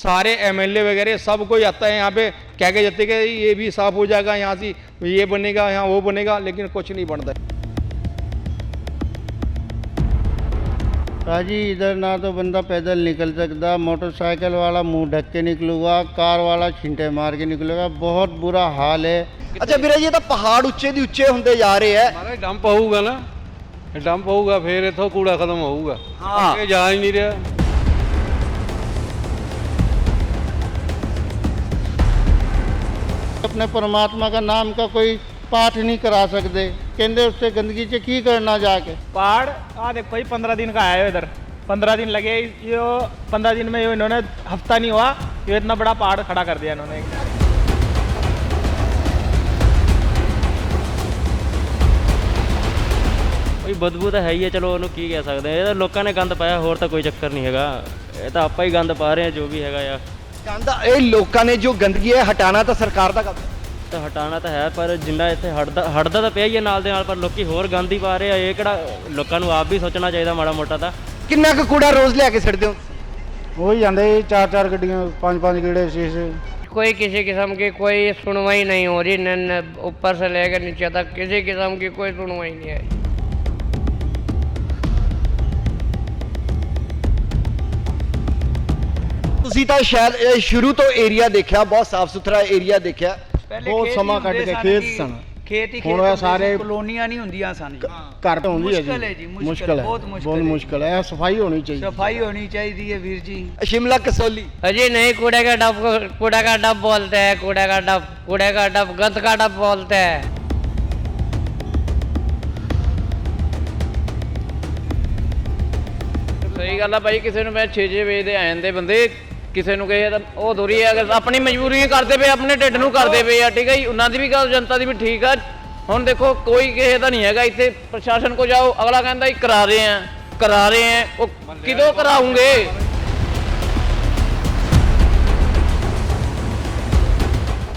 सारे एमएलए वगैरह सब कोई आता है यहाँ पे कह के जाते कि ये भी साफ हो जाएगा यहाँ से ये बनेगा यहाँ वो बनेगा लेकिन कुछ नहीं बनता भाजी इधर ना तो बंदा पैदल निकल सकता मोटरसाइकिल वाला मुंह ढक के निकलूगा कार वाला छिंटे मार के निकलेगा बहुत बुरा हाल है ਅੱਛਾ ਵੀਰੇ ਜੀ ਇਹ ਤਾਂ ਪਹਾੜ ਉੱਚੇ ਦੀ ਉੱਚੇ ਹੁੰਦੇ ਜਾ ਰਹੇ ਹੈ ਮਾਰਾ ਡੰਪ ਹੋਊਗਾ ਨਾ ਇਹ ਡੰਪ ਹੋਊਗਾ ਫੇਰ ਇੱਥੋਂ ਕੂੜਾ ਖਤਮ ਹੋਊਗਾ ਹਾਂ। ਇਹ ਜਾ ਹੀ ਨਹੀਂ ਰਿਹਾ अपने परमात्मा का नाम का कोई पाठ नहीं करा सकते कहते उससे गंदगी से की करना जाके पहाड़ आ देखो भाई पंद्रह दिन का आया है इधर पंद्रह दिन लगे यो पंद्रह दिन में यो इन्होंने हफ्ता नहीं हुआ ये इतना बड़ा पहाड़ खड़ा कर दिया इन्होंने ਕੋਈ ਬਦਬੂ ਤਾਂ ਹੈ ਹੀ ਹੈ ਚਲੋ ਉਹਨੂੰ ਕੀ ਕਹਿ ਸਕਦੇ ਆ ਇਹ ਤਾਂ ਲੋਕਾਂ ਨੇ ਗੰਦ ਪਾਇਆ ਹੋਰ ਤਾਂ ਕੋਈ ਚੱਕਰ ਨਹੀਂ ਹੈਗਾ ਇਹ ਤਾਂ ਆਪਾਂ ਹੀ ਗੰਦ ਪਾ ਰਹੇ ਹਾਂ ਜੋ ਵੀ ਹੈਗਾ ਆ ਕਹਿੰਦਾ ਇਹ ਲੋਕਾਂ ਨੇ ਜੋ ਗੰਦਗੀ ਹੈ ਹਟਾਣਾ ਤਾਂ ਸਰਕਾਰ ਦਾ ਕੰਮ ਹੈ ਤਾਂ ਹਟਾਣਾ ਤਾਂ ਹੈ ਪਰ ਜਿੰਨਾ ਇੱਥੇ ਹਟਦਾ ਹਟਦਾ ਤਾਂ ਪਿਆ ਹੀ ਹੈ ਨਾਲ ਦੇ ਨਾਲ ਪਰ ਲੋਕੀ ਹੋਰ ਗੰਦ ਹੀ ਪਾ ਰਹੇ ਆ ਇਹ ਕਿਹੜਾ ਲੋਕਾਂ ਨੂੰ ਆਪ ਵੀ ਸੋਚਣਾ ਚਾਹੀਦਾ ਮਾੜਾ ਮੋਟਾ ਤਾਂ ਕਿੰਨਾ ਕੁ ਕੂੜਾ ਰੋਜ਼ ਲਿਆ ਕੇ ਸਿੱਟਦੇ ਹੋ वही जाते चार चार गड्डियाँ पाँच पाँच गेड़े शीशे कोई किसी किस्म की कोई सुनवाई नहीं हो रही न न ऊपर से लेकर नीचे तक किसी किस्म की कोई सुनवाई नहीं है ਤੁਸੀਂ ਤਾਂ ਸ਼ਾਇਦ ਇਹ ਸ਼ੁਰੂ ਤੋਂ ਏਰੀਆ ਦੇਖਿਆ ਬਹੁਤ ਸਾਫ ਸੁਥਰਾ ਏਰੀਆ ਦੇਖਿਆ ਬਹੁਤ ਸਮਾਂ ਕੱਢ ਕੇ ਖੇਤ ਸਨ ਖੇਤ ਹੀ ਹੁਣ ਖੇਤ ਇਹ ਸਾਰੇ ਕਲੋਨੀਆਂ ਨਹੀਂ ਹੁੰਦੀਆਂ ਸਨ ਜੀ ਘਰ ਤੋਂ ਹੁੰਦੀ ਹੈ ਮੁਸ਼ਕਿਲ ਹੈ ਜੀ, ਜੀ ਮੁਸ਼ਕਿਲ, ਮੁਸ਼ਕਿਲ ਹੈ ਬਹੁਤ ਮੁਸ਼ਕਿਲ ਬਹੁਤ ਹੈ। ਮੁਸ਼ਕਿਲ ਹੈ ਸਫਾਈ ਹੋਣੀ ਚਾਹੀਏ ਸਫਾਈ ਹੋਣੀ ਚਾਹੀਦੀ ਹੈ ਵੀਰ ਜੀ ਸ਼ਿਮਲਾ ਕਸੌਲੀ अजी नहीं कूड़े का डब को कूड़े का डब बोलते हैं कूड़े का डब कूड़े का डब गंद का डब बोलते हैं ਸਹੀ ਗੱਲ ਆ ਭਾਈ ਕਿਸੇ ਨੂੰ ਮੈਂ 6-6 ਵਜੇ ਦੇ ਆ ਜਾਂਦੇ ਬੰਦੇ ਕਿਸੇ ਨੂੰ ਕਹੇ ਤਾਂ ਉਹ ਦੂਰੀ ਹੈ ਅਗਰ ਆਪਣੀ ਮਜਬੂਰੀਆਂ ਕਰਦੇ ਪਏ ਆਪਣੇ ਢਿੱਡ ਨੂੰ ਕਰਦੇ ਪਏ ਆ ਠੀਕ ਹੈ ਜੀ ਉਹਨਾਂ ਦੀ ਵੀ ਗੱਲ ਜਨਤਾ ਦੀ ਵੀ ਠੀਕ ਆ ਹੁਣ ਦੇਖੋ ਕੋਈ ਕਿਸੇ ਦਾ ਨਹੀਂ ਹੈਗਾ ਇੱਥੇ ਪ੍ਰਸ਼ਾਸਨ ਕੋ ਜਾਓ ਅਗਲਾ ਕਹਿੰਦਾ ਜੀ ਕਰਾ ਰਹੇ ਆ ਕਰਾ ਰਹੇ ਆ ਉਹ ਕਿਦੋਂ ਕਰਾਉਂਗੇ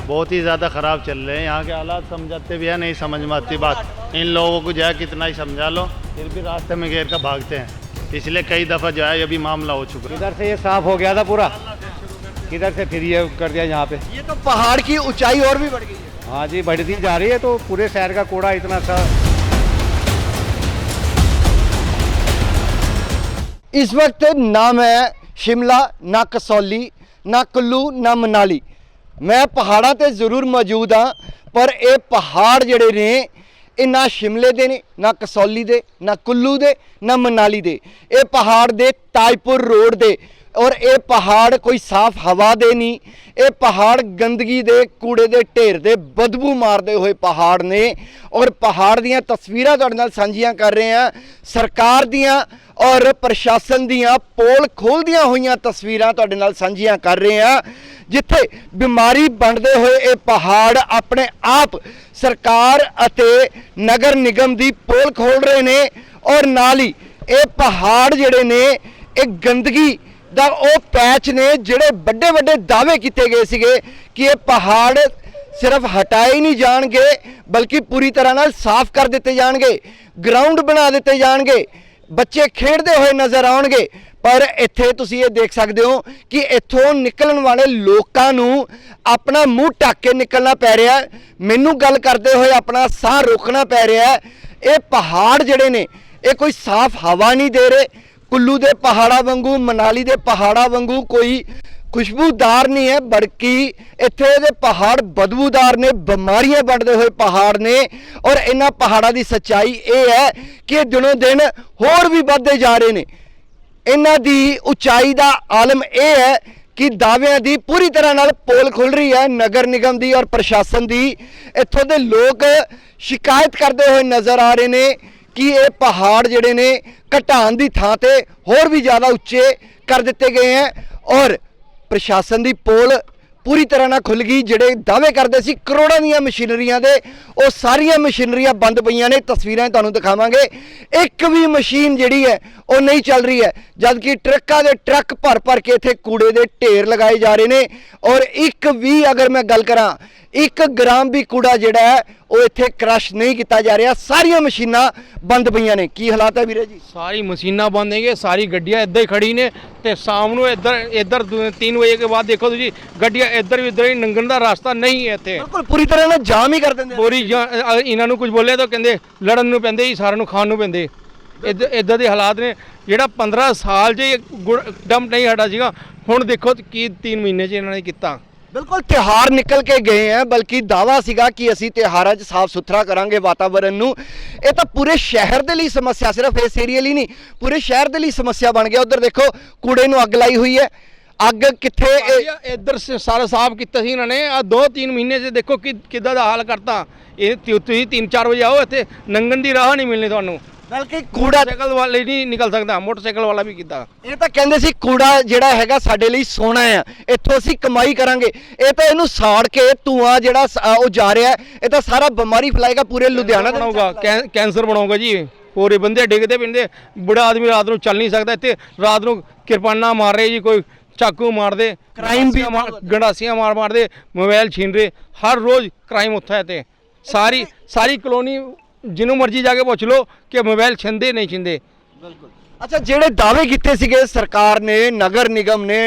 बहुत ही ज़्यादा ख़राब चल रहे हैं यहाँ के हालात समझाते भी है नहीं समझ में आती बात इन लोगों को जो है कितना ही समझा लो फिर भी रास्ते में घेर कर भागते हैं इसलिए कई दफ़ा जो है ये भी मामला हो चुका है इधर से ये साफ हो गया था पूरा इधर से फिर ये कर दिया यहाँ पे ये तो पहाड़ की ऊंचाई और भी बढ़ गई है हाँ जी बढ़ती जा रही है तो पूरे शहर का कूड़ा इतना सा इस वक्त ना मैं शिमला ਨਾ ਕਸੌਲੀ ਨਾ ਕੁੱਲੂ ਨਾ ਮਨਾਲੀ ਮੈਂ ਪਹਾੜਾਂ ਤੇ ਜ਼ਰੂਰ ਮੌਜੂਦ ਹਾਂ ਪਰ ਇਹ ਪਹਾੜ ਜਿਹੜੇ ਨੇ ਇਹ ਨਾ ਸ਼ਿਮਲੇ ਦੇ ਨੇ, ਨਾ ਕਸੌਲੀ ਦੇ, ਨਾ ਕੁੱਲੂ ਦੇ, ਨਾ ਮਨਾਲੀ ਦੇ। ਇਹ ਪਹਾੜ ਦੇ, ਤਾਜਪੁਰ ਰੋਡ ਦੇ। ਔਰ ਇਹ ਪਹਾੜ ਕੋਈ ਸਾਫ਼ ਹਵਾ ਦੇ ਨਹੀਂ, ਇਹ ਪਹਾੜ ਗੰਦਗੀ ਦੇ ਕੂੜੇ ਦੇ ਢੇਰ ਦੇ ਬਦਬੂ ਮਾਰਦੇ ਹੋਏ ਪਹਾੜ ਨੇ ਔਰ ਪਹਾੜ ਦੀਆਂ ਤਸਵੀਰਾਂ ਤੁਹਾਡੇ ਨਾਲ ਸਾਂਝੀਆਂ ਕਰ ਰਹੇ ਹਾਂ। ਸਰਕਾਰ ਦੀਆਂ ਔਰ ਪ੍ਰਸ਼ਾਸਨ ਦੀਆਂ ਪੋਲ ਖੋਲਦੀਆਂ ਹੋਈਆਂ ਤਸਵੀਰਾਂ ਤੁਹਾਡੇ ਨਾਲ ਸਾਂਝੀਆਂ ਕਰ ਰਹੇ ਹਾਂ। ਜਿੱਥੇ ਬਿਮਾਰੀ ਬਣਦੇ ਹੋਏ ਇਹ ਪਹਾੜ ਆਪਣੇ ਆਪ ਸਰਕਾਰ ਅਤੇ ਨਗਰ ਨਿਗਮ ਦੀ ਪੋਲ ਖੋਲ ਰਹੇ ਨੇ ਔਰ ਨਾਲ ਹੀ ਇਹ ਪਹਾੜ ਜਿਹੜੇ ਨੇ, ਇਹ ਗੰਦਗੀ ਦਾ ਉਹ ਪੈਚ ਨੇ ਜਿਹੜੇ ਵੱਡੇ ਵੱਡੇ ਦਾਅਵੇ ਕੀਤੇ ਗਏ ਸੀਗੇ ਕਿ ਇਹ ਪਹਾੜ ਸਿਰਫ ਹਟਾਏ ਨਹੀਂ ਜਾਣਗੇ, ਬਲਕਿ ਪੂਰੀ ਤਰ੍ਹਾਂ ਨਾਲ ਸਾਫ਼ ਕਰ ਦਿੱਤੇ ਜਾਣਗੇ ਗਰਾਊਂਡ ਬਣਾ ਦਿੱਤੇ ਜਾਣਗੇ, ਬੱਚੇ ਖੇਡਦੇ ਹੋਏ ਨਜ਼ਰ ਆਉਣਗੇ। ਪਰ ਇੱਥੇ ਤੁਸੀਂ ਇਹ ਦੇਖ ਸਕਦੇ ਹੋ ਕਿ ਇੱਥੋਂ ਨਿਕਲਣ ਵਾਲੇ ਲੋਕਾਂ ਨੂੰ ਆਪਣਾ ਮੂੰਹ ਢੱਕ ਕੇ ਨਿਕਲਣਾ ਪੈ ਰਿਹਾ। ਮੈਨੂੰ ਗੱਲ ਕਰਦੇ ਹੋਏ ਆਪਣਾ ਸਾਹ ਰੋਕਣਾ ਪੈ ਰਿਹਾ। ਇਹ ਪਹਾੜ ਜਿਹੜੇ ਨੇ, ਇਹ ਕੋਈ ਸਾਫ਼ ਹਵਾ ਨਹੀਂ ਦੇ ਰਹੇ। ਕੁੱਲੂ ਦੇ ਪਹਾੜਾਂ ਵਾਂਗੂ, ਮਨਾਲੀ ਦੇ ਪਹਾੜਾਂ ਵਾਂਗੂ ਕੋਈ ਖੁਸ਼ਬੂਦਾਰ ਨਹੀਂ ਹੈ, ਬਲਕਿ ਇੱਥੇ ਦੇ ਪਹਾੜ ਬਦਬੂਦਾਰ ਨੇ, ਬਿਮਾਰੀਆਂ ਵੱਢਦੇ ਹੋਏ ਪਹਾੜ ਨੇ ਔਰ ਇਹਨਾਂ ਪਹਾੜਾਂ ਦੀ ਸੱਚਾਈ ਇਹ ਹੈ ਕਿ ਇਹ ਦਿਨੋਂ ਦਿਨ ਹੋਰ ਵੀ ਵੱਧਦੇ ਜਾ ਰਹੇ ਨੇ। ਇਹਨਾਂ ਦੀ ਉਚਾਈ ਦਾ ਆਲਮ ਇਹ ਹੈ ਕਿ ਦਾਅਵਿਆਂ ਦੀ ਪੂਰੀ ਤਰ੍ਹਾਂ ਨਾਲ ਪੋਲ ਖੁੱਲ ਰਹੀ ਹੈ, ਨਗਰ ਨਿਗਮ ਦੀ ਔਰ ਪ੍ਰਸ਼ਾਸਨ ਦੀ। ਇੱਥੋਂ ਦੇ ਲੋਕ ਸ਼ਿਕਾਇਤ ਕਰਦੇ ਹੋਏ ਨਜ਼ਰ ਆ ਰਹੇ ਨੇ ਕਿ ਇਹ ਪਹਾੜ ਜਿਹੜੇ ਨੇ ਘਟਾਉਣ ਦੀ ਥਾਂ ਤੇ ਹੋਰ ਵੀ ਜ਼ਿਆਦਾ ਉੱਚੇ ਕਰ ਦਿੱਤੇ ਗਏ ਹੈ ਔਰ ਪ੍ਰਸ਼ਾਸਨ ਦੀ ਪੋਲ ਪੂਰੀ ਤਰ੍ਹਾਂ ਨਾਲ ਖੁੱਲ ਗਈ, ਜਿਹੜੇ ਦਾਅਵੇ ਕਰਦੇ ਸੀ ਕਰੋੜਾਂ ਦੀਆਂ ਮਸ਼ੀਨਰੀਆਂ ਦੇ, ਉਹ ਸਾਰੀਆਂ ਮਸ਼ੀਨਰੀਆਂ ਬੰਦ ਪਈਆਂ ਨੇ, ਤਸਵੀਰਾਂ ਤੁਹਾਨੂੰ ਦਿਖਾਵਾਂਗੇ। ਇੱਕ ਵੀ ਮਸ਼ੀਨ ਜਿਹੜੀ ਹੈ, ਉਹ ਨਹੀਂ ਚੱਲ ਰਹੀ ਹੈ ਜਦ ਕਿ ਟਰੱਕਾਂ ਦੇ ਟਰੱਕ ਭਰ ਭਰ ਕੇ ਇੱਥੇ ਕੂੜੇ ਦੇ ਢੇਰ ਲਗਾਏ ਜਾ ਰਹੇ ਨੇ। ਔਰ ਇੱਕ ਵੀ ਅਗਰ ਮੈਂ ਗੱਲ ਕਰਾਂ, ਇੱਕ ਗ੍ਰਾਮ ਵੀ ਕੂੜਾ ਜਿਹੜਾ ਹੈ, ਉਹ ਇੱਥੇ ਕ੍ਰਸ਼ ਨਹੀਂ ਕੀਤਾ ਜਾ ਰਿਹਾ, ਸਾਰੀਆਂ ਮਸ਼ੀਨਾਂ ਬੰਦ ਪਈਆਂ ਨੇ। ਕੀ ਹਾਲਾਤ ਹੈ ਵੀਰੇ ਜੀ? ਸਾਰੀ ਮਸ਼ੀਨਾਂ ਬੰਦ ਹੈਗੇ ਸਾਰੀ ਗੱਡੀਆਂ ਇੱਦਾਂ ਹੀ ਖੜੀ ਨੇ, ਤੇ ਸ਼ਾਮ ਨੂੰ ਇੱਧਰ ਇੱਧਰ 3 ਵਜੇ ਕੇ ਬਾਅਦ ਦੇਖੋ ਤੁਸੀਂ, ਗੱਡੀਆਂ ਇੱਧਰ ਵੀ ਇੱਧਰ ਹੀ ਲੰਘਣ ਦਾ ਰਸਤਾ ਨਹੀਂ ਹੈ ਇੱਥੇ। ਬਿਲਕੁਲ ਪੂਰੀ ਤਰ੍ਹਾਂ ਨਾਲ ਜਾਮ ਹੀ ਕਰ ਦਿੰਦੇ ਆ। ਜਾਂ- ਅ- ਇਹਨਾਂ ਨੂੰ ਕੁਝ ਬੋਲੇ ਤਾਂ ਕਹਿੰਦੇ ਲੜਨ ਨੂੰ ਪੈਂਦੇ ਜੀ ਸਾਰਿਆਂ ਨੂੰ ਖਾਣ ਨੂੰ ਪੈਂਦੇ। ਇੱਦਾਂ ਦੇ ਹਾਲਾਤ ਨੇ ਜਿਹੜਾ 15 ਸਾਲ 'ਚ ਇਹ ਡੰਪ ਨਹੀਂ ਹਟਾ ਸੀਗਾ ਹੁਣ ਦੇਖੋ ਕੀ 3 ਮਹੀਨੇ 'ਚ ਇਹਨਾਂ ਨੇ ਕੀਤਾ। ਬਿਲਕੁਲ ਤਿਹਾਰ ਨਿਕਲ ਕੇ ਗਏ ਹੈ ਬਲਕਿ ਦਾਵਾ ਸੀਗਾ ਕਿ ਅਸੀਂ ਤਿਹਾਰਾਂ 'ਚ ਸਾਫ਼ ਸੁਥਰਾ ਕਰਾਂਗੇ ਵਾਤਾਵਰਣ ਨੂੰ। ਇਹ ਤਾਂ ਪੂਰੇ ਸ਼ਹਿਰ ਦੇ ਲਈ ਸਮੱਸਿਆ ਸਿਰਫ ਇਸ ਏਰੀਆ ਲਈ ਨਹੀਂ ਪੂਰੇ ਸ਼ਹਿਰ ਦੇ ਲਈ ਸਮੱਸਿਆ ਬਣ ਗਿਆ। ਉਧਰ ਦੇਖੋ ਕੂੜੇ ਨੂੰ ਅੱਗ ਲਾਈ ਹੋਈ ਹੈ। ਅੱਗ ਕਿੱਥੇ ਇੱਧਰ ਸਾਰਾ ਸਾਫ਼ ਕੀਤਾ ਸੀ ਇਹਨਾਂ ਨੇ। ਆ 2-3 ਮਹੀਨੇ 'ਚ ਦੇਖੋ ਕਿ ਕਿੱਦਾਂ ਦਾ ਹਾਲ ਕਰਤਾ। ਇਹ ਤੁਸੀਂ 3-4 ਵਜੇ ਆਓ ਇੱਥੇ ਨੰਗਣ ਦੀ ਰਾਹ ਨਹੀਂ ਮਿਲਣੀ ਤੁਹਾਨੂੰ। ਬਲਕਿ ਕੂੜਾ ਸਾਈਕਲ ਵਾਲੇ ਨਹੀਂ ਨਿਕਲ ਸਕਦਾ। ਮੋਟਰਸਾਈਕਲ ਵਾਲਾ ਵੀ ਕੀਤਾ। ਇਹ ਤਾਂ ਕਹਿੰਦੇ ਸੀ ਕੂੜਾ ਜਿਹੜਾ ਹੈਗਾ ਸਾਡੇ ਲਈ ਸੋਨਾ ਆ। ਇੱਥੋਂ ਅਸੀਂ ਕਮਾਈ ਕਰਾਂਗੇ। ਇਹ ਤਾਂ ਇਹਨੂੰ ਸਾੜ ਕੇ ਧੂਆਂ ਜਿਹੜਾ ਉਹ ਜਾ ਰਿਹਾ। ਇਹ ਤਾਂ ਸਾਰਾ ਬਿਮਾਰੀ ਫੈਲਾਏਗਾ ਪੂਰੇ ਲੁਧਿਆਣਾ। ਬਣਾਊਗਾ। ਕੈਂਸਰ ਬਣਾਊਗਾ ਜੀ। ਪੂਰੇ ਬੰਦੇ ਡਿੱਗਦੇ ਪਿੰਦੇ। ਬੁੜਾ ਆਦਮੀ ਰਾਤ ਨੂੰ ਚੱਲ ਨਹੀਂ ਸਕਦਾ। ਇੱਥੇ ਰਾਤ ਨੂੰ ਕਿਰਪਾਨਾਂ ਮਾਰ ਰਹੇ ਜੀ ਕੋਈ। ਚਾਕੂ ਮਾਰਦੇ Crime ਵੀ ਗੰਡਾਸੀਆਂ ਮਾਰ- ਮਾਰਦੇ ਮੋਬਾਈਲ ਛੀਨ ਰਹੇ ਹਰ ਰੋਜ਼ ਕ੍ਰਾਈਮ ਉੱਥਾ ਹੈ ਤੇ। ਸਾਰੀ ਸਾਰੀ ਕਲੋਨੀ ਜਿਹਨੂੰ ਮਰਜ਼ੀ ਜਾ ਕੇ ਪੁੱਛ ਲਓ ਕਿ ਮੋਬਾਈਲ ਛਿੰਦੇ ਨਹੀਂ ਛਿੰਦੇ। ਅੱਛਾ ਜਿਹੜੇ ਦਾਅਵੇ ਕੀਤੇ ਸੀਗੇ ਸਰਕਾਰ ਨੇ ਨਗਰ ਨਿਗਮ ਨੇ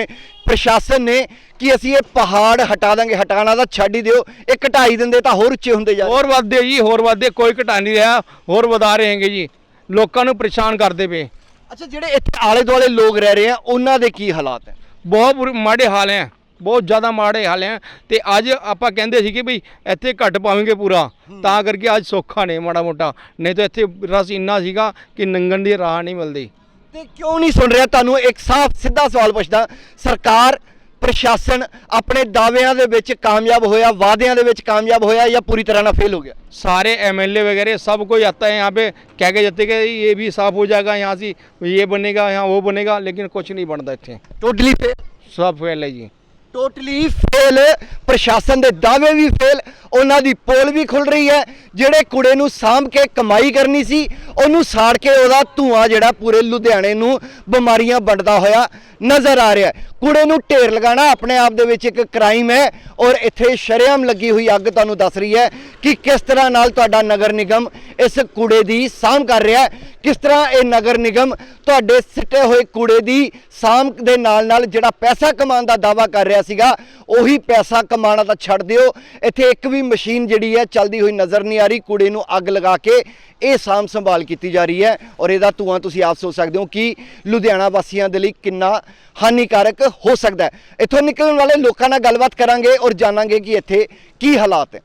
ਪ੍ਰਸ਼ਾਸਨ ਨੇ ਕਿ ਅਸੀਂ ਇਹ ਪਹਾੜ ਹਟਾ ਦਾਂਗੇ ਹਟਾਣਾ ਤਾਂ ਛੱਡ ਹੀ ਦਿਓ ਇਹ ਘਟਾਈ ਦਿੰਦੇ ਤਾਂ ਹੋਰ ਉੱਚੇ ਹੁੰਦੇ ਜਾ। ਹੋਰ ਵੱਧਦੇ ਜੀ ਹੋਰ ਵੱਧਦੇ ਕੋਈ ਘਟਾ ਨਹੀਂ ਰਿਹਾ ਹੋਰ ਵਧਾ ਰਹੇ ਹੈਗੇ ਜੀ। ਲੋਕਾਂ ਨੂੰ ਪਰੇਸ਼ਾਨ ਕਰਦੇ ਪਏ। ਅੱਛਾ ਜਿਹੜੇ ਇੱਥੇ ਆਲੇ ਦੁਆਲੇ ਲੋਕ ਰਹਿ ਰਹੇ ਆ ਉਹਨਾਂ ਦੇ ਕੀ ਹਾਲਾਤ ਹੈ? ਬਹੁਤ ਬੁਰੇ ਮਾੜੇ ਹਾਲ ਹੈ। ਬਹੁਤ ਜ਼ਿਆਦਾ ਮਾੜੇ ਹਾਲ ਹੈ। ਤੇ ਅੱਜ ਆਪਾਂ ਕਹਿੰਦੇ ਸੀ ਕਿ ਵੀ ਇੱਥੇ ਘੱਟ ਪਾਵਾਂਗੇ ਪੂਰਾ। ਤਾਂ ਕਰਕੇ ਅੱਜ ਸੌਖਾ ਨੇ ਮਾੜਾ ਮੋਟਾ। ਨਹੀਂ ਤਾਂ ਇੱਥੇ ਰਸ ਇੰਨਾ ਸੀਗਾ ਕਿ ਨੰਗਣ ਦੀ ਰਾਹ ਨਹੀਂ ਮਿਲਦੀ। ਤੇ ਕਿਉਂ ਨਹੀਂ ਸੁਣ ਰਿਹਾ? ਤੁਹਾਨੂੰ ਇੱਕ ਸਾਫ਼ ਸਿੱਧਾ ਸਵਾਲ ਪੁੱਛਦਾ। ਸਰਕਾਰ ਪ੍ਰਸ਼ਾਸਨ ਆਪਣੇ ਦਾਅਵਿਆਂ ਦੇ ਵਿੱਚ ਕਾਮਯਾਬ ਹੋਇਆ ਵਾਅਦਿਆਂ ਦੇ ਵਿੱਚ ਕਾਮਯਾਬ ਹੋਇਆ ਜਾਂ ਪੂਰੀ ਤਰ੍ਹਾਂ ਨਾਲ ਫੇਲ ਹੋ ਗਿਆ सारे एमएलए वगैरह सब कोई आता है यहाँ पे कह के जाते कि ये भी साफ हो जाएगा यहाँ से ये बनेगा यहाँ वो बनेगा लेकिन कुछ नहीं बनता इतने ਟੋਟਲੀ ਫੇਲ सब फैल है जी ਟੋਟਲੀ ਫੇਲ, ਪ੍ਰਸ਼ਾਸਨ ਦੇ ਦਾਅਵੇ ਵੀ ਫੇਲ, ਉਹਨਾਂ ਦੀ ਪੋਲ ਵੀ ਖੁੱਲ ਰਹੀ ਹੈ। ਜਿਹੜੇ ਕੂੜੇ ਨੂੰ ਸਾਂਭ ਕੇ ਕਮਾਈ ਕਰਨੀ ਸੀ, ਉਹਨੂੰ ਸਾੜ ਕੇ ਉਹਦਾ ਧੂਆਂ ਜਿਹੜਾ ਪੂਰੇ ਲੁਧਿਆਣੇ ਨੂੰ ਬਿਮਾਰੀਆਂ ਵੰਡਦਾ ਹੋਇਆ ਨਜ਼ਰ ਆ ਰਿਹਾ ਹੈ। ਕੂੜੇ ਨੂੰ ਢੇਰ ਲਗਾਉਣਾ ਆਪਣੇ ਆਪ ਦੇ ਵਿੱਚ ਇੱਕ ਕ੍ਰਾਈਮ ਹੈ ਔਰ ਇੱਥੇ ਸ਼ਰੇਆਮ ਲੱਗੀ ਹੋਈ ਅੱਗ ਤੁਹਾਨੂੰ ਦੱਸ ਰਹੀ ਹੈ ਕਿ ਕਿਸ ਤਰ੍ਹਾਂ ਨਾਲ ਤੁਹਾਡਾ ਨਗਰ ਨਿਗਮ ਇਸ ਕੂੜੇ ਦੀ ਸਾਂਭ ਕਰ ਰਿਹਾ ਹੈ। ਕਿਸ ਤਰ੍ਹਾਂ ਇਹ ਨਗਰ ਨਿਗਮ ਤੁਹਾਡੇ ਸਿੱਟੇ ਹੋਏ ਕੂੜੇ ਦੀ ਸਾਂਭ ਦੇ ਨਾਲ ਨਾਲ ਜਿਹੜਾ ਪੈਸਾ ਕਮਾਉਣ ਦਾ ਦਾਵਾ ਕਰ ਰਿਹਾ ਸੀਗਾ, ਉਹੀ ਪੈਸਾ ਕਮਾਉਣਾ ਤਾਂ ਛੱਡ ਦਿਓ। ਇੱਥੇ ਇੱਕ ਵੀ ਮਸ਼ੀਨ ਜਿਹੜੀ ਹੈ, ਚੱਲਦੀ ਹੋਈ ਨਜ਼ਰ ਨਹੀਂ ਆ ਰਹੀ। ਕੂੜੇ ਨੂੰ ਅੱਗ ਲਗਾ ਕੇ ਇਹ ਸਾਂਭ ਸੰਭਾਲ ਕੀਤੀ ਜਾ ਰਹੀ ਹੈ ਔਰ ਇਹਦਾ ਧੂਆਂ ਤੁਸੀਂ ਆਪ ਸੋਚ ਸਕਦੇ ਹੋ ਕਿ ਲੁਧਿਆਣਾ ਵਾਸੀਆਂ ਦੇ ਲਈ ਕਿੰਨਾ ਹਾਨੀਕਾਰਕ ਹੋ ਸਕਦਾ ਹੈ। ਇੱਥੋਂ ਨਿਕਲਣ ਵਾਲੇ ਲੋਕਾਂ ਨਾਲ ਗੱਲਬਾਤ ਕਰਾਂਗੇ ਔਰ ਜਾਣਾਂਗੇ ਕਿ ਇੱਥੇ ਕੀ ਹਾਲਾਤ ਹੈ।